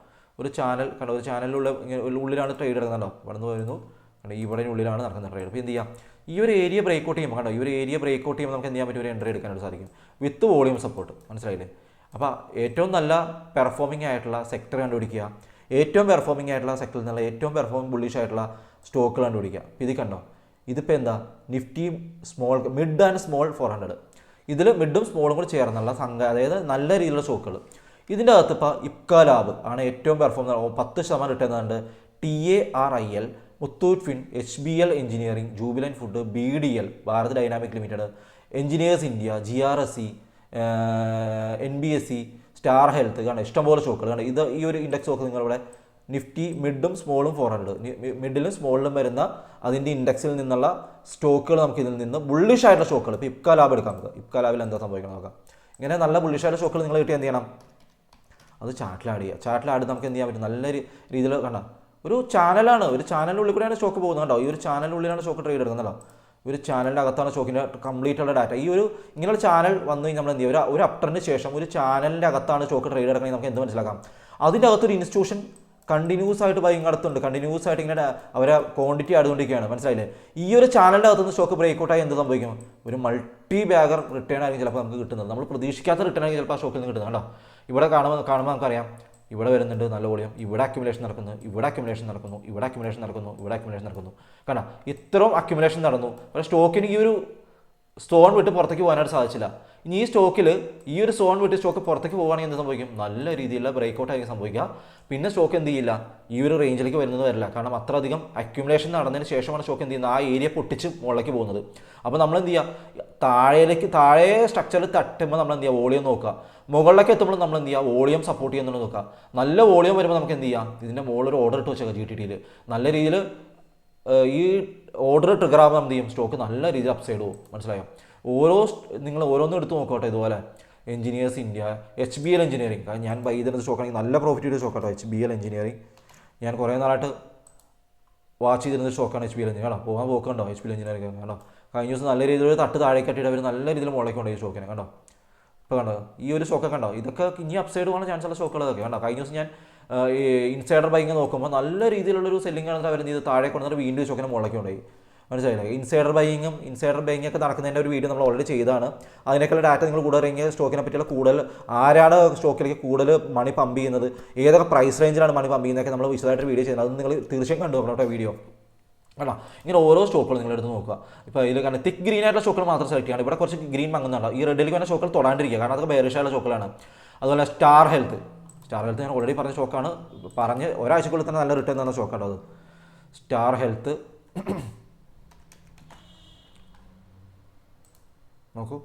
ഒരു ചാനൽ കണ്ടോ? ഒരു ചാനലിലുള്ള ഉള്ളിലാണ് ട്രേഡ് ഇടുന്നുണ്ടോ ഇവിടെ നിന്ന് വരുന്നു. ഇവിടെ ഉള്ളിലാണ് നടക്കുന്ന ട്രേഡ് അപ്പോൾ എന്ത് ചെയ്യാം? ഈ ഒരു ഏരിയ ബ്രേക്ക് ഔട്ട് ചെയ്യുമ്പോൾ കണ്ടോ? ഈ ഒരു ഏരിയ ബ്രേക്ക് ഔട്ട് ചെയ്യുമ്പോൾ നമുക്ക് എന്ത് ചെയ്യാൻ പറ്റും? ഒരു എൻട്രി എടുക്കാനായിട്ട് സാധിക്കും. വിത്ത് വോളിയം സപ്പോർട്ട് മനസ്സിലായില്ലേ? അപ്പോൾ ഏറ്റവും നല്ല പെർഫോമിംഗ് ആയിട്ടുള്ള സെക്ടർ കണ്ടുപിടിക്കുക. ഏറ്റവും പെർഫോമിംഗ് ആയിട്ടുള്ള സെക്ടറിൽ നിന്നുള്ള ഏറ്റവും പെർഫോമിംഗ് ബുള്ളിഷ് ആയിട്ടുള്ള സ്റ്റോക്ക് കണ്ടുപിടിക്കുക. ഇത് കണ്ടോ? ഇതിപ്പോൾ എന്താ? Nifty small mid and small four hundred ഇതിൽ മിഡും സ്മോളും കൂടി ചേർന്നുള്ള സംഘ അതായത് നല്ല രീതിയിലുള്ള സ്റ്റോക്കുകൾ ഇതിന്റെ അകത്ത് ഇപ്പോൾ ഇപ്ക ലാബ് ആണ് ഏറ്റവും പെർഫോം പത്ത് ശതമാനം കിട്ടുന്നുണ്ട് T A R I L Muthoot fin H B L engineering Jubilant food B D L Bharat dynamic limited engineers India G R S C N B S C star health കണ്ട? ഇഷ്ടംപോലെ സ്റ്റോക്കുകൾ കണ്ട? ഇത് ഈ ഒരു index നോക്കുക നിങ്ങളിവിടെ. Nifty മിഡും സ്മോളും ഫോർ ഹൺഡ്രഡ് മിഡിലും സ്മോളിലും വരുന്ന അതിന്റെ ഇൻഡെക്സിൽ നിന്നുള്ള സ്റ്റോക്കുകൾ നമുക്ക് ഇതിൽ നിന്ന് ബുള്ളിഷ് ആയിട്ടുള്ള സ്റ്റോക്കുകൾ. ഇപ്പോൾ ഇപ്ക ലാബ് എടുക്കാം നമുക്ക്. ഇപ്ക ലാബിൽ എന്താ സംഭവിക്കണം നോക്കാം. ഇങ്ങനെ നല്ല ബുള്ളിഷ് ആയിട്ടുള്ള സ്റ്റോക്കുകൾ നിങ്ങൾ കിട്ടി എന്ത് ചെയ്യണം? അത് ചാറ്റിൽ ആഡ് ചെയ്യുക ചാറ്റിൽ ആഡ് നമുക്ക് എന്ത് ചെയ്യാൻ പറ്റും? നല്ല രീതിയിൽ കണ്ട? ഒരു ചാനലാണ് ഒരു ചാനലിനുള്ളിൽ കൂടെയാണ് സ്റ്റോക്ക് പോകുന്നത് കണ്ടോ? ഈ ഒരു ചാനലിനുള്ളിലാണ് സ്റ്റോക്ക് ട്രേഡ് എടുക്കുന്നല്ലോ ഒരു ചാനലിന്റെ അകത്താണ് സ്റ്റോക്കിന്റെ കംപ്ലീറ്റ് ഉള്ള ഡാറ്റ ഈ ഒരു ഇങ്ങനെയുള്ള ചാനൽ വന്നു കഴിഞ്ഞാൽ നമ്മൾ എന്ത് ചെയ്യും? ഒരു അപ്ടറിന് ശേഷം ഒരു ചാനലിന്റെ അകത്താണ് സ്റ്റോക്ക് ട്രേഡ് എടുക്കണമെങ്കിൽ നമുക്ക് എന്ത് മനസ്സിലാക്കാം? അതിന്റെ അകത്തൊരു ഇൻസ്റ്റിറ്റ്യൂഷൻ കണ്ടിന്യൂസ് ആയിട്ട് ബൈങ് നടത്തുന്നുണ്ട്. കണ്ടിന്യൂസ് ആയിട്ട് ഇങ്ങനെ അവരെ ക്വാണ്ടിറ്റി ആടുകൊണ്ടിരിക്കുകയാണ്. മനസ്സിലായില്ലേ? ഈ ഒരു ചാനലിന്റെ അകത്തുനിന്ന് സ്റ്റോക്ക് ബ്രേക്ക് ഔട്ടായി എന്ത് സംഭവിക്കും? ഒരു മൾട്ടി ബാഗർ റിട്ടേൺ ആയിരിക്കും ചിലപ്പോൾ നമുക്ക് കിട്ടുന്നത്. നമ്മൾ പ്രതീക്ഷിക്കാത്ത റിട്ടേൺ ആയിരിക്കും ചിലപ്പോൾ ആ സ്റ്റോക്കിൽ നിന്ന് കിട്ടുന്നത് കേട്ടോ ഇവിടെ കാണുമ്പോൾ കാണുമ്പോൾ നമുക്കറിയാം. ഇവിടെ വരുന്നുണ്ട് നല്ല വോളിയം. ഇവിടെ അക്യുമുലേഷൻ നടക്കുന്നു ഇവിടെ അക്യുമുലേഷൻ നടക്കുന്നു ഇവിടെ അക്യുമുലേഷൻ നടക്കുന്നു ഇവിടെ അക്യുമുലേഷൻ നടക്കുന്നു. കാരണം ഇത്രയും അക്യുമുലേഷൻ നടന്നു. പക്ഷേ സ്റ്റോക്കിന് ഈ ഒരു സ്റ്റോൺ വിട്ട് പുറത്തേക്ക് പോകാനായിട്ട് സാധിച്ചില്ല. ഇനി ഈ സ്റ്റോക്കിൽ ഈ ഒരു സോൺ വിട്ട് സ്റ്റോക്ക് പുറത്തേക്ക് പോകുകയാണെങ്കിൽ എന്ത് സംഭവിക്കും? നല്ല രീതിയിലുള്ള ബ്രേക്ക് ഔട്ട് ആയിരിക്കും സംഭവിക്കുക. പിന്നെ സ്റ്റോക്ക് എന്ത് ചെയ്യില്ല? ഈ ഒരു റേഞ്ചിലേക്ക് വരുന്നത് വരില്ല. കാരണം അത്ര അധികം അക്യുമുലേഷൻ നടന്നതിന് ശേഷമാണ് സ്റ്റോക്ക് എന്ത് ചെയ്യുന്നത്? ആ ഏരിയ പൊട്ടിച്ച് മുകളിലേക്ക് പോകുന്നത്. അപ്പോൾ നമ്മൾ എന്ത് ചെയ്യുക താഴേക്ക് താഴെ സ്ട്രക്ചറിൽ തട്ടുമ്പോൾ നമ്മൾ എന്ത് ചെയ്യുക വോളിയം നോക്കുക. മുകളിലേക്ക് എത്തുമ്പോൾ നമ്മൾ എന്ത് ചെയ്യുക വോളിയം സപ്പോർട്ട് ചെയ്യുന്നുണ്ട് നോക്കുക. നല്ല വോളിയം വരുമ്പോൾ നമുക്ക് എന്ത് ചെയ്യാം? ഇതിന്റെ മുകളിൽ ഒരു ഓർഡർ ഇട്ട് വെച്ചേക്കാം ജി ടി ടിയിൽ നല്ല രീതിയിൽ ഈ ഓർഡർ ട്രിഗർ ആകുമ്പോൾ എന്ത് ചെയ്യും? സ്റ്റോക്ക് നല്ല രീതിയിൽ അപ്സൈഡ് പോകും. മനസ്സിലായോ? ഓരോ നിങ്ങൾ ഓരോന്നും എടുത്ത് നോക്കട്ടെ ഇതുപോലെ. Engineers India H B L engineering കാരണം ഞാൻ ചെയ്തിരുന്ന സ്റ്റോക്കാണെങ്കിൽ നല്ല പ്രോഫിറ്റ് ചെയ്ത സ്റ്റോക്കാട്ടോ എച്ച് ബി എൽ എഞ്ചിനീയറിംഗ് ഞാൻ കുറേ നാളായിട്ട് വാച്ച് ചെയ്തിരുന്ന സ്റ്റോക്കാണ് എച്ച് ബി എൽ എഞ്ചിനീയർ കേട്ടോ പോകാൻ പോക്കുണ്ടോ എച്ച് ബി എൽ എഞ്ചിനീയറിംഗ് കേട്ടോ കഴിഞ്ഞ ദിവസം നല്ല രീതിയിൽ തട്ട് താഴെ കെട്ടിയിട്ട് അവർ നല്ല രീതിയിൽ മുളയ്ക്കുണ്ട് ഈ സ്റ്റോക്കിനെ കേട്ടോ ഇപ്പോൾ കണ്ടോ? ഈ ഒരു സ്റ്റോക്കൊക്കെ കണ്ടോ? ഇതൊക്കെ ഇനി അപ്സൈഡ് പോകാൻ ചാൻസ് ഉള്ള സ്റ്റോക്കുകളൊക്കെ കണ്ടോ? കഴിഞ്ഞ ദിവസം ഞാൻ ഇൻസൈഡർ ബൈങ്ങ് നോക്കുമ്പോൾ നല്ല രീതിയിലുള്ളൊരു സെല്ലിംഗ് ആണ് അവർ ചെയ്ത് താഴെ കൊണ്ടുവന്നിട്ട് വീണ്ടും സ്റ്റോക്കിനെ മുളയ്ക്കുണ്ടായി മനസ്സിലായില്ലേ? ഇൻസൈഡർ ബൈയിങ്ങും ഇൻസൈഡർ ബൈയിങ് ഒക്കെ നടക്കുന്നതിന്റെ ഒരു വീഡിയോ നമ്മൾ ഓൾറെഡി ചെയ്തതാണ്. അതിനൊക്കെയുള്ള ഡാറ്റ നിങ്ങൾ കൂടുതൽ ഇറങ്ങിയ സ്റ്റോക്കിനെ പറ്റിയുള്ള കൂടുതൽ ആരാണ് സ്റ്റോക്കിലേക്ക് കൂടുതൽ മണി പമ്പ് ചെയ്യുന്നത് ഏതൊക്കെ പ്രൈസ് റേഞ്ചിലാണ് മണി പമ്പ് ചെയ്യുന്നതൊക്കെ നമ്മൾ വിശദമായിട്ട് വീഡിയോ ചെയ്യുന്നത്. അത് നിങ്ങൾ തീർച്ചയായും കണ്ടു കേട്ടോ വീഡിയോ കേട്ടോ ഇങ്ങനെ ഓരോ സ്റ്റോക്കുകൾ നിങ്ങൾ എടുത്ത് നോക്കുക. ഇപ്പോൾ ഇതിൽ കാരണം തിക്ക് ഗ്രീൻ ആയിട്ടുള്ള സ്റ്റോക്കുകൾ മാത്രം സെലക്ട് ചെയ്യണം ഇവിടെ കുറച്ച് ഗ്രീൻ മങ്ങുന്നുണ്ടോ ഈ റെഡിലേക്ക് വരുന്ന സ്റ്റോക്കുകൾ തൊടാണ്ടിരിക്കുക. കാരണം അതൊക്കെ ബേറിഷായുള്ള സ്റ്റോക്കുകളാണ് അതുപോലെ സ്റ്റാർ ഹെൽത്ത് സ്റ്റാർ ഹെൽത്ത് ഞാൻ ഓൾറെഡി പറഞ്ഞ സ്റ്റോക്കാണ് പറഞ്ഞ് ഒരാഴ്ചക്കുള്ളിൽ തന്നെ നല്ല റിട്ടേൺ തന്ന സ്റ്റോക്കാണ് അത്. സ്റ്റാർ ഹെൽത്ത് നോക്കൂ.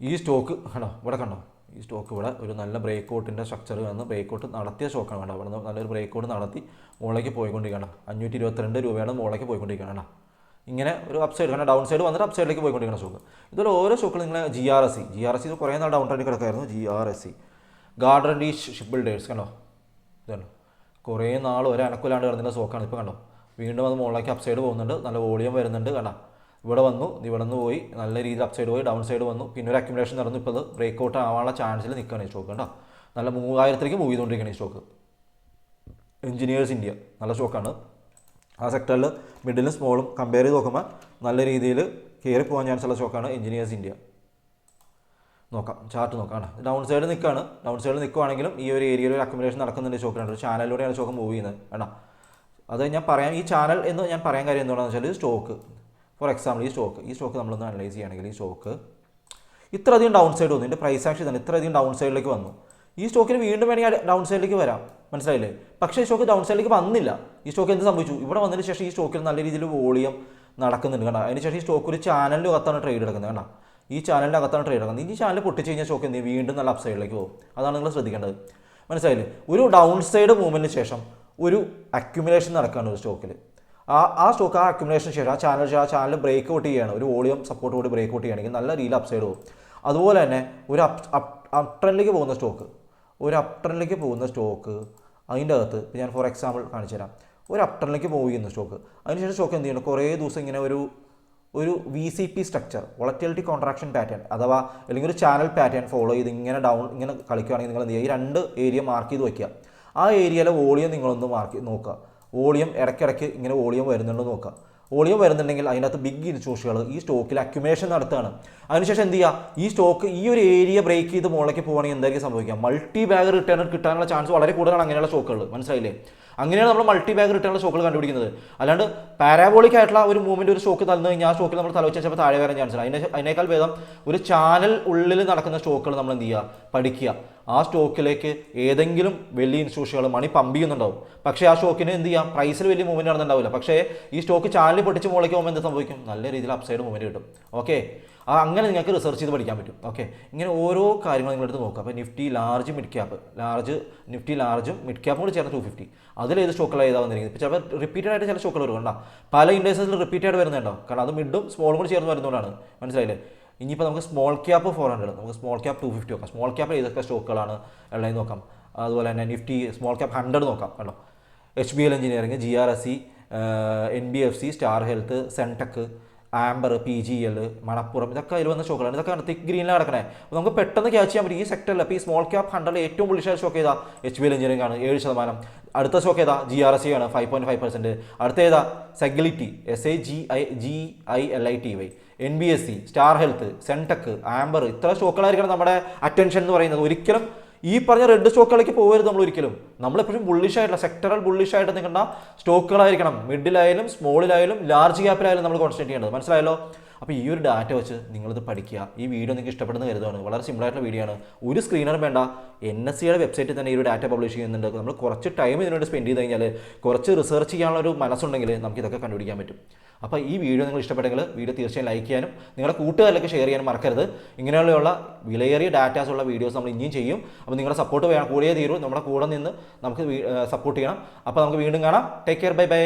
ഈ സ്റ്റോക്ക് കണ്ടോ ഇവിടെ കണ്ടോ? ഈ സ്റ്റോക്ക് ഇവിടെ ഒരു നല്ല ബ്രേക്ക് ഔട്ടിന്റെ സ്ട്രക്ചർ വന്ന് ബ്രേക്ക് ഔട്ട് നടത്തിയ സ്റ്റോക്കാണ് കണ്ടോ? നിന്ന് നല്ലൊരു ബ്രേക്ക് ഔട്ട് നടത്തി മുകളിലേക്ക് പോയിക്കൊണ്ടിരിക്കണം അഞ്ഞൂറ്റി ഇരുപത്തിരണ്ട് രൂപയാണ് മുകളിലേക്ക് പോയിക്കൊണ്ടിരിക്കുകയാണ് കണ്ടോ? ഇങ്ങനെ ഒരു അപ്സൈഡ് സൈഡ് ഡൗൺ സൈഡ് വന്നിട്ട് അപ്സൈഡിലേക്ക് പോയിക്കൊണ്ടിരിക്കുന്ന സ്റ്റോക്ക് ഇതുപോലെ ഓരോ സ്റ്റോക്കിൽ നിങ്ങൾ G R S C G R S C കുറേ നാൾ ഡൗൺ ട്രെൻഡിൽ കിടക്കായിരുന്നു. G R S C garden D ship builders കണ്ടോ? ഇതാണ് കുറേ നാൾ ഒരു അനക്കില്ലാണ്ട് കിടന്നിട്ട് സ്റ്റോക്കാണ് ഇപ്പോൾ കണ്ടോ? വീണ്ടും അത് മുകളിലേക്ക് അപ്സൈഡ് സൈഡ് പോകുന്നുണ്ട്. നല്ല വോളിയം വരുന്നുണ്ട് കണ്ടോ? ഇവിടെ വന്നു ഇവിടെ നിന്ന് പോയി നല്ല രീതിയിൽ അപ്സൈഡ് സൈഡ് പോയി ഡൗൺ സൈഡ് വന്നു. പിന്നെ ഒരു അക്യുമുലേഷൻ നടന്നു. ഇപ്പോൾ അത് ബ്രേക്ക് ഔട്ട് ആവാനുള്ള ചാൻസിൽ നിൽക്കുകയാണ് ഈ സ്റ്റോക്ക് കേട്ടോ നല്ല മൂവായിരത്തിലേക്ക് മൂവ് ചെയ്തുകൊണ്ടിരിക്കുന്ന ഈ സ്റ്റോക്ക് എഞ്ചിനീയേഴ്സ് ഇന്ത്യ നല്ല സ്റ്റോക്കാണ് ആ സെക്ടറിൽ മിഡിലും സ്മോളും കമ്പയർ ചെയ്ത് നോക്കുമ്പോൾ നല്ല രീതിയിൽ കയറി പോകാൻ ചാൻസ് ഉള്ള സ്റ്റോക്കാണ് എഞ്ചിനീയേഴ്സ് ഇന്ത്യ നോക്കാം ചാർട്ട് നോക്കാം ഡൗൺ സൈഡ് നിൽക്കുകയാണ് ഡൗൺ സൈഡിൽ നിൽക്കുവാണെങ്കിലും ഈ ഒരു ഏരിയയിൽ ഒരു അക്കോമഡേഷൻ നടക്കുന്നുണ്ട് സ്റ്റോക്കിലുണ്ട് ഒരു ചാനലിലൂടെയാണ് സ്റ്റോക്ക് മൂവ് ചെയ്യുന്നത് കേട്ടോ അത് ഞാൻ പറയാം ഈ ചാനൽ എന്ന് ഞാൻ പറയാൻ കാര്യം എന്താണെന്ന് വെച്ചാൽ സ്റ്റോക്ക് ഫോർ എക്സാമ്പിൾ ഈ സ്റ്റോക്ക് ഈ സ്റ്റോക്ക് നമ്മളൊന്ന് അനലൈസ് ചെയ്യുകയാണെങ്കിൽ ഈ സ്റ്റോക്ക് ഇത്രയധികം ഡൗൺ സൈഡ് വന്നു. ഇതിന്റെ പ്രൈസ് ആക്ഷൻ തന്നെ ഇത്രയധികം ഡൗൺ സൈഡിലേക്ക് വന്നു. ഈ സ്റ്റോക്കിന് വീണ്ടും വേണമെങ്കിൽ ഡൗൺ സൈഡിലേക്ക് വരാം. മനസ്സിലായില്ലേ? പക്ഷേ ഈ സ്റ്റോക്ക് ഡൗൺ സൈഡിലേക്ക് വന്നില്ല. ഈ സ്റ്റോക്ക് എന്ത് സംഭവിച്ചു? ഇവിടെ വന്നതിന് ശേഷം ഈ സ്റ്റോക്കിൽ നല്ല രീതിയിൽ വോളിയം നടക്കുന്നുണ്ട്. കണ്ട? അതിന് ശേഷം ഈ സ്റ്റോക്ക് ഒരു ചാനലിന്റെ അകത്താണ് ട്രേഡ് എടുക്കുന്നത് കണ്ട? ഈ ചാനലിന്റെ അകത്താണ് ട്രേഡ് എടുക്കുന്നത് ഈ ചാനൽ പൊട്ടിച്ച് കഴിഞ്ഞാൽ സ്റ്റോക്ക് എന്ത് ചെയ്യും? വീണ്ടും നല്ല അപ്സൈഡിലേക്ക് പോകും. അതാണ് നിങ്ങൾ ശ്രദ്ധിക്കേണ്ടത്. മനസ്സിലായില്ലേ? ഒരു ഡൗൺ സൈഡ് മൂവ്മെന്റിന് ശേഷം ഒരു അക്യുമുലേഷൻ നടക്കുകയാണ് ഒരു സ്റ്റോക്കിൽ ആ ആ സ്റ്റോക്ക് ആ അക്യുമുലേഷൻ ശേഷം ആ ചാനൽ ആ ചാനൽ ബ്രേക്ക് ഔട്ട് ചെയ്യുകയാണ് ഒരു വോളിയം സപ്പോർട്ട് കൂടി ബ്രേക്ക് ഔട്ട് ചെയ്യുകയാണെങ്കിൽ നല്ല രീതിയിൽ അപ്സൈഡ് സൈഡ് പോകും. അതുപോലെ തന്നെ ഒരു അപ് അപ് ട്രെൻഡിലേക്ക് പോകുന്ന സ്റ്റോക്ക് ഒരു അപ് ട്രെൻഡിലേക്ക് പോകുന്ന സ്റ്റോക്ക് അതിന്റെ അകത്ത് ഇപ്പോൾ ഞാൻ ഫോർ എക്സാമ്പിൾ കാണിച്ചു തരാം. ഒരു അപ് ട്രെൻഡിലേക്ക് ചെയ്യുന്ന സ്റ്റോക്ക് അതിനുശേഷം സ്റ്റോക്ക് എന്ത് ചെയ്യണം? കുറേ ദിവസം ഇങ്ങനെ ഒരു ഒരു V C P structure volatility contraction pattern അഥവാ അല്ലെങ്കിൽ ഒരു ചാനൽ പാറ്റേൺ ഫോളോ ചെയ്ത് ഇങ്ങനെ ഡൗൺ ഇങ്ങനെ കളിക്കുകയാണെങ്കിൽ നിങ്ങൾ എന്ത് ചെയ്യുക? ഈ രണ്ട് ഏരിയ മാർക്ക് ചെയ്ത് വയ്ക്കുക ആ ഏരിയയിലെ വോളിയം നിങ്ങളൊന്ന് മാർക്ക് നോക്കുക. വോളിയം ഇടയ്ക്കിടയ്ക്ക് ഇങ്ങനെ വോളിയം വരുന്നുണ്ടോ നോക്കാം വോളിയം വരുന്നുണ്ടെങ്കിൽ അതിനകത്ത് ബിഗ് ഇൻസ്റ്റിറ്റ്യൂഷനുകൾ ഈ സ്റ്റോക്കിൽ അക്യുമേഷൻ നടത്തുകയാണ്. അതിനുശേഷം എന്ത് ചെയ്യുക? ഈ സ്റ്റോക്ക് ഈ ഒരു ഏരിയ ബ്രേക്ക് ചെയ്ത് മുകളിലേക്ക് പോകുകയാണെങ്കിൽ എന്തായിരിക്കും സംഭവിക്കുക? മൾട്ടി ബാഗ് റിട്ടേൺ കിട്ടാനുള്ള ചാൻസ് വളരെ കൂടുതലാണ് അങ്ങനെയുള്ള സ്റ്റോക്കുകൾ മനസ്സിലായില്ലേ? അങ്ങനെയാണ് നമ്മൾ മൾട്ടി ബാഗ് റിട്ടേണുള്ള സ്റ്റോക്കുകൾ കണ്ടുപിടിക്കുന്നത്. അല്ലാണ്ട് പാരാബോളിക് ആയിട്ടുള്ള ഒരു മൂവ്മെന്റ് ഒരു സ്റ്റോക്ക് തന്നു കഴിഞ്ഞാൽ ആ സ്റ്റോക്കിൽ നമ്മൾ തലവെച്ച് ചിലപ്പോൾ താഴെ വരാൻ ചാൻസ് അതിനെ അതിനേക്കാൾ ഭേദം ഒരു ചാനൽ ഉള്ളിൽ നടക്കുന്ന സ്റ്റോക്കുകൾ നമ്മൾ എന്ത് ചെയ്യുക പഠിക്കുക. ആ സ്റ്റോക്കിലേക്ക് ഏതെങ്കിലും വലിയ ഇൻസ്റ്റിറ്റ്യൂഷനുകൾ മണി പമ്പ് ചെയ്യുന്നുണ്ടാവും. പക്ഷേ ആ സ്റ്റോക്കിന് എന്ത് ചെയ്യാം? പ്രൈസിൽ വലിയ മൂവ്മെന്റ് നടന്നുണ്ടാവില്ല പക്ഷേ ഈ സ്റ്റോക്ക് ചാനൽ പൊട്ടിച്ച് മുകളിലേക്ക് പോകുമ്പോൾ എന്ത് സംഭവിക്കും? നല്ല രീതിയിൽ അപ്സൈഡ് മൂവ്മെന്റ് കിട്ടും. ഓക്കെ അങ്ങനെ നിങ്ങൾക്ക് റിസർച്ച് ചെയ്ത് പഠിക്കാൻ പറ്റും. ഓക്കെ ഇങ്ങനെ ഓരോ കാര്യങ്ങൾ നിങ്ങളെടുത്ത് നോക്കുക. അപ്പോൾ Nifty large mid cap large Nifty ലാർജും mid ക്യാപ്പും കൂടി ചേർന്ന് ടു ഫിഫ്റ്റി അതിലേത് സ്റ്റോക്കുകൾ ഏതാ വന്നിരിക്കുന്നത് ഇപ്പോൾ ചിലപ്പോൾ റിപ്പീറ്റഡ് ആയിട്ട് ചില സ്റ്റോക്കുകൾ വരും. കണ്ടോ പല ഇൻഡസ്ട്രീസിൽ റിപ്പീറ്റഡ് വരുന്നുണ്ടോ കാരണം അത് മിഡും സ്മോളും കൂടി ചേർന്ന് വരുന്നതുകൊണ്ടാണ്. മനസ്സിലായില്ലേ? ഇനിയിപ്പോൾ നമുക്ക് സ്മോൾ ക്യാപ്പ് ഫോർ ഹൺഡ്രഡ് നമുക്ക് സ്മോൾ ക്യാപ്പ് ടു ഫിഫ്റ്റി നോക്കാം. സ്മോൾ ക്യാപ്പ് ഏതൊക്കെ സ്റ്റോക്കുകളാണ് ഉള്ളതെന്ന് നോക്കാം. അതുപോലെ തന്നെ നിഫ്റ്റി സ്മോൾ ക്യാപ്പ് ഹൺഡ്രഡ് നോക്കാം കണ്ടോ H B L engineering G R S C N B F C star health Zentec Amber P G L Manappuram ഇതൊക്കെ അതിൽ വന്ന ഷോക്കുകളാണ് ഇതൊക്കെ തിക് ഗ്രീനിലാണ് കിടക്കണേ അപ്പോൾ നമുക്ക് പെട്ടെന്ന് ക്യാച്ച് ചെയ്യാൻ പറ്റും ഈ സെക്ടറിൽ അപ്പോൾ ഈ സ്മോൾ ക്യാപ്പ് ഹൺഡ്രഡിൽ ഏറ്റവും പുള്ളിഷായ സ്റ്റോക്ക് ചെയ്താൽ എച്ച് ബി എൽ എഞ്ചിനീയറിംഗ് ആണ്. ഏഴ് ശതമാനം. അടുത്ത സ്റ്റോക്ക് ഏതാ? ജി ആർ എസ് സി ആണ്. ഫൈവ് പോയിന്റ് ഫൈവ് പെർസെന്റ് അടുത്ത ഏതാ? Sagility S A G I G I L I T Y N B S C star health Zentec Amber ഇത്ര സ്റ്റോക്കുകളായിരിക്കണം നമ്മുടെ അറ്റൻഷൻ എന്ന് പറയുന്നത്. ഒരിക്കലും ഈ പറഞ്ഞ റെഡ് സ്റ്റോക്കുകളിലേക്ക് പോകരുത് നമ്മൾ ഒരിക്കലും. നമ്മളെപ്പോഴും ബുള്ളിഷ് ആയിട്ടുള്ള സെക്ടറൽ ബുള്ളിഷ് ആയിട്ട് നിൽക്കേണ്ട സ്റ്റോക്കുകളായിരിക്കണം മിഡിലായാലും സ്മോളിലായാലും ലാർജ് ക്യാപ്പിലായാലും നമ്മൾ കോൺസെൻട്രേറ്റ് ചെയ്യേണ്ടത്. മനസ്സിലായല്ലോ? അപ്പോൾ ഈ ഒരു ഡാറ്റ വെച്ച് നിങ്ങളിത് പഠിക്കുക. ഈ വീഡിയോ നിങ്ങൾക്ക് ഇഷ്ടപ്പെടുന്ന കരുതാണ് വളരെ സിമ്പിളായിട്ടുള്ള വീഡിയോ ആണ്. ഒരു സ്ക്രീനർ വേണ്ട. എൻ എസ് സിയുടെ വെബ്സൈറ്റിൽ തന്നെ ഈ ഒരു ഡാറ്റ പബ്ലിഷ് ചെയ്യുന്നുണ്ട്. നമ്മൾ കുറച്ച് ടൈം ഇതിനുവേണ്ടി സ്പെൻഡ് ചെയ്ത് കഴിഞ്ഞാൽ കുറച്ച് റിസർച്ച് ചെയ്യാനുള്ള ഒരു മനസ്സുണ്ടെങ്കിൽ നമുക്ക് ഇതൊക്കെ കണ്ടുപിടിക്കാൻ പറ്റും. അപ്പോൾ ഈ വീഡിയോ നിങ്ങൾ ഇഷ്ടപ്പെട്ടെങ്കിൽ വീഡിയോ തീർച്ചയായും ലൈക്ക് ചെയ്യാനും നിങ്ങളുടെ കൂട്ടുകാരിലൊക്കെ ഷെയർ ചെയ്യാനും മറക്കരുത്. ഇങ്ങനെയുള്ള വിലയേറിയ ഡാറ്റാസ് ഉള്ള വീഡിയോസ് നമ്മൾ ഇനിയും ചെയ്യും. അപ്പോൾ നിങ്ങളുടെ സപ്പോർട്ട് വേണം കൂടിയേ തീരൂ. നമ്മുടെ കൂടെ നിന്ന് നമുക്ക് സപ്പോർട്ട് ചെയ്യണം. അപ്പോൾ നമുക്ക് വീണ്ടും കാണാം. Take care bye bye